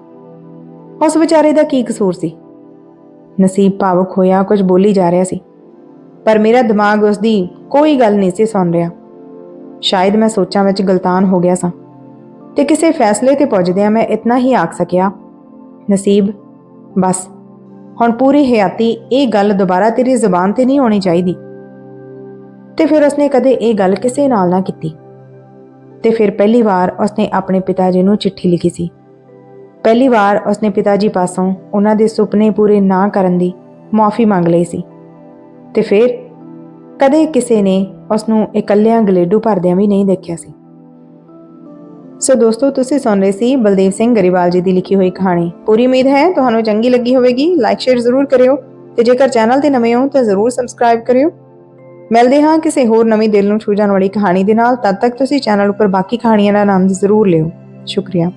ਉਸ ਵਿਚਾਰੇ ਦਾ ਕੀ ਕਸੂਰ ਸੀ? ਨਸੀਬ ਭਾਵੁਕ ਹੋਇਆ, ਕੁਝ ਬੋਲੀ ਜਾ ਰਿਹਾ ਸੀ। ਪਰ ਮੇਰਾ ਦਿਮਾਗ ਉਸ ਦੀ ਕੋਈ ਗੱਲ ਨਹੀਂ ਸੀ ਸੁਣ ਰਿਹਾ। ਸ਼ਾਇਦ ਮੈਂ ਸੋਚਾਂ ਵਿੱਚ ਗਲਤਾਨ ਹੋ ਗਿਆ ਸਾਂ। ਤੇ ਕਿਸੇ ਫੈਸਲੇ ਤੇ ਪਹੁੰਚਦਿਆਂ ਮੈਂ ਇਤਨਾ ਹੀ ਆਖ ਸਕਿਆ, ਨਸੀਬ, ਬਸ ਹੁਣ ਪੂਰੀ ਹਯਾਤੀ ਇਹ ਗੱਲ ਦੁਬਾਰਾ ਤੇਰੀ ਜ਼ੁਬਾਨ ਤੇ ਨਹੀਂ ਆਉਣੀ ਚਾਹੀਦੀ। ਤੇ ਫਿਰ ਉਸਨੇ ਕਦੇ ਇਹ ਗੱਲ ਕਿਸੇ ਨਾਲ ਨਾ ਕੀਤੀ। ਤੇ ਫਿਰ ਪਹਿਲੀ ਵਾਰ ਉਸਨੇ ਆਪਣੇ ਪਿਤਾ ਜੀ ਨੂੰ ਚਿੱਠੀ ਲਿਖੀ ਸੀ। ਪਹਿਲੀ ਵਾਰ ਉਸਨੇ ਪਿਤਾ ਜੀ ਪਾਸੋਂ ਉਹਨਾਂ ਦੇ ਸੁਪਨੇ ਪੂਰੇ ਨਾ ਕਰਨ ਦੀ ਮਾਫੀ ਮੰਗ ਲਈ ਸੀ। ਤੇ ਫਿਰ ਕਦੇ ਕਿਸੇ ਨੇ ਉਸ ਨੂੰ ਇਕੱਲਿਆਂ ਗਲੇਡੂ ਭਰਦਿਆਂ ਵੀ ਨਹੀਂ ਦੇਖਿਆ ਸੀ। ਸੋ ਦੋਸਤੋ, ਤੁਸੀਂ ਸੁਣ ਰਹੇ ਸੀ ਬਲਦੇਵ ਸਿੰਘ ਗਰੀਵਾਲ ਜੀ ਦੀ ਲਿਖੀ ਹੋਈ ਕਹਾਣੀ। ਪੂਰੀ ਉਮੀਦ ਹੈ ਤੁਹਾਨੂੰ ਚੰਗੀ ਲੱਗੀ ਹੋਵੇਗੀ। ਲਾਈਕ ਸ਼ੇਅਰ ਜ਼ਰੂਰ ਕਰਿਓ ਤੇ ਜੇਕਰ ਚੈਨਲ ਤੇ ਨਵੇਂ ਹੋ ਤਾਂ ਜ਼ਰੂਰ ਸਬਸਕ੍ਰਾਈਬ ਕਰਿਓ। ਮਿਲਦੇ ਹਾਂ ਕਿਸੇ ਹੋਰ ਨਵੀਂ ਦਿਲ ਨੂੰ ਛੂ ਜਾਣ ਵਾਲੀ ਕਹਾਣੀ ਦੇ ਨਾਲ। ਤਦ ਤੱਕ ਤੁਸੀਂ ਚੈਨਲ ਉੱਪਰ ਬਾਕੀ ਕਹਾਣੀਆਂ ਦਾ ਨਾਮ ਜ਼ਰੂਰ ਲਿਓ। ਸ਼ੁਕਰੀਆ।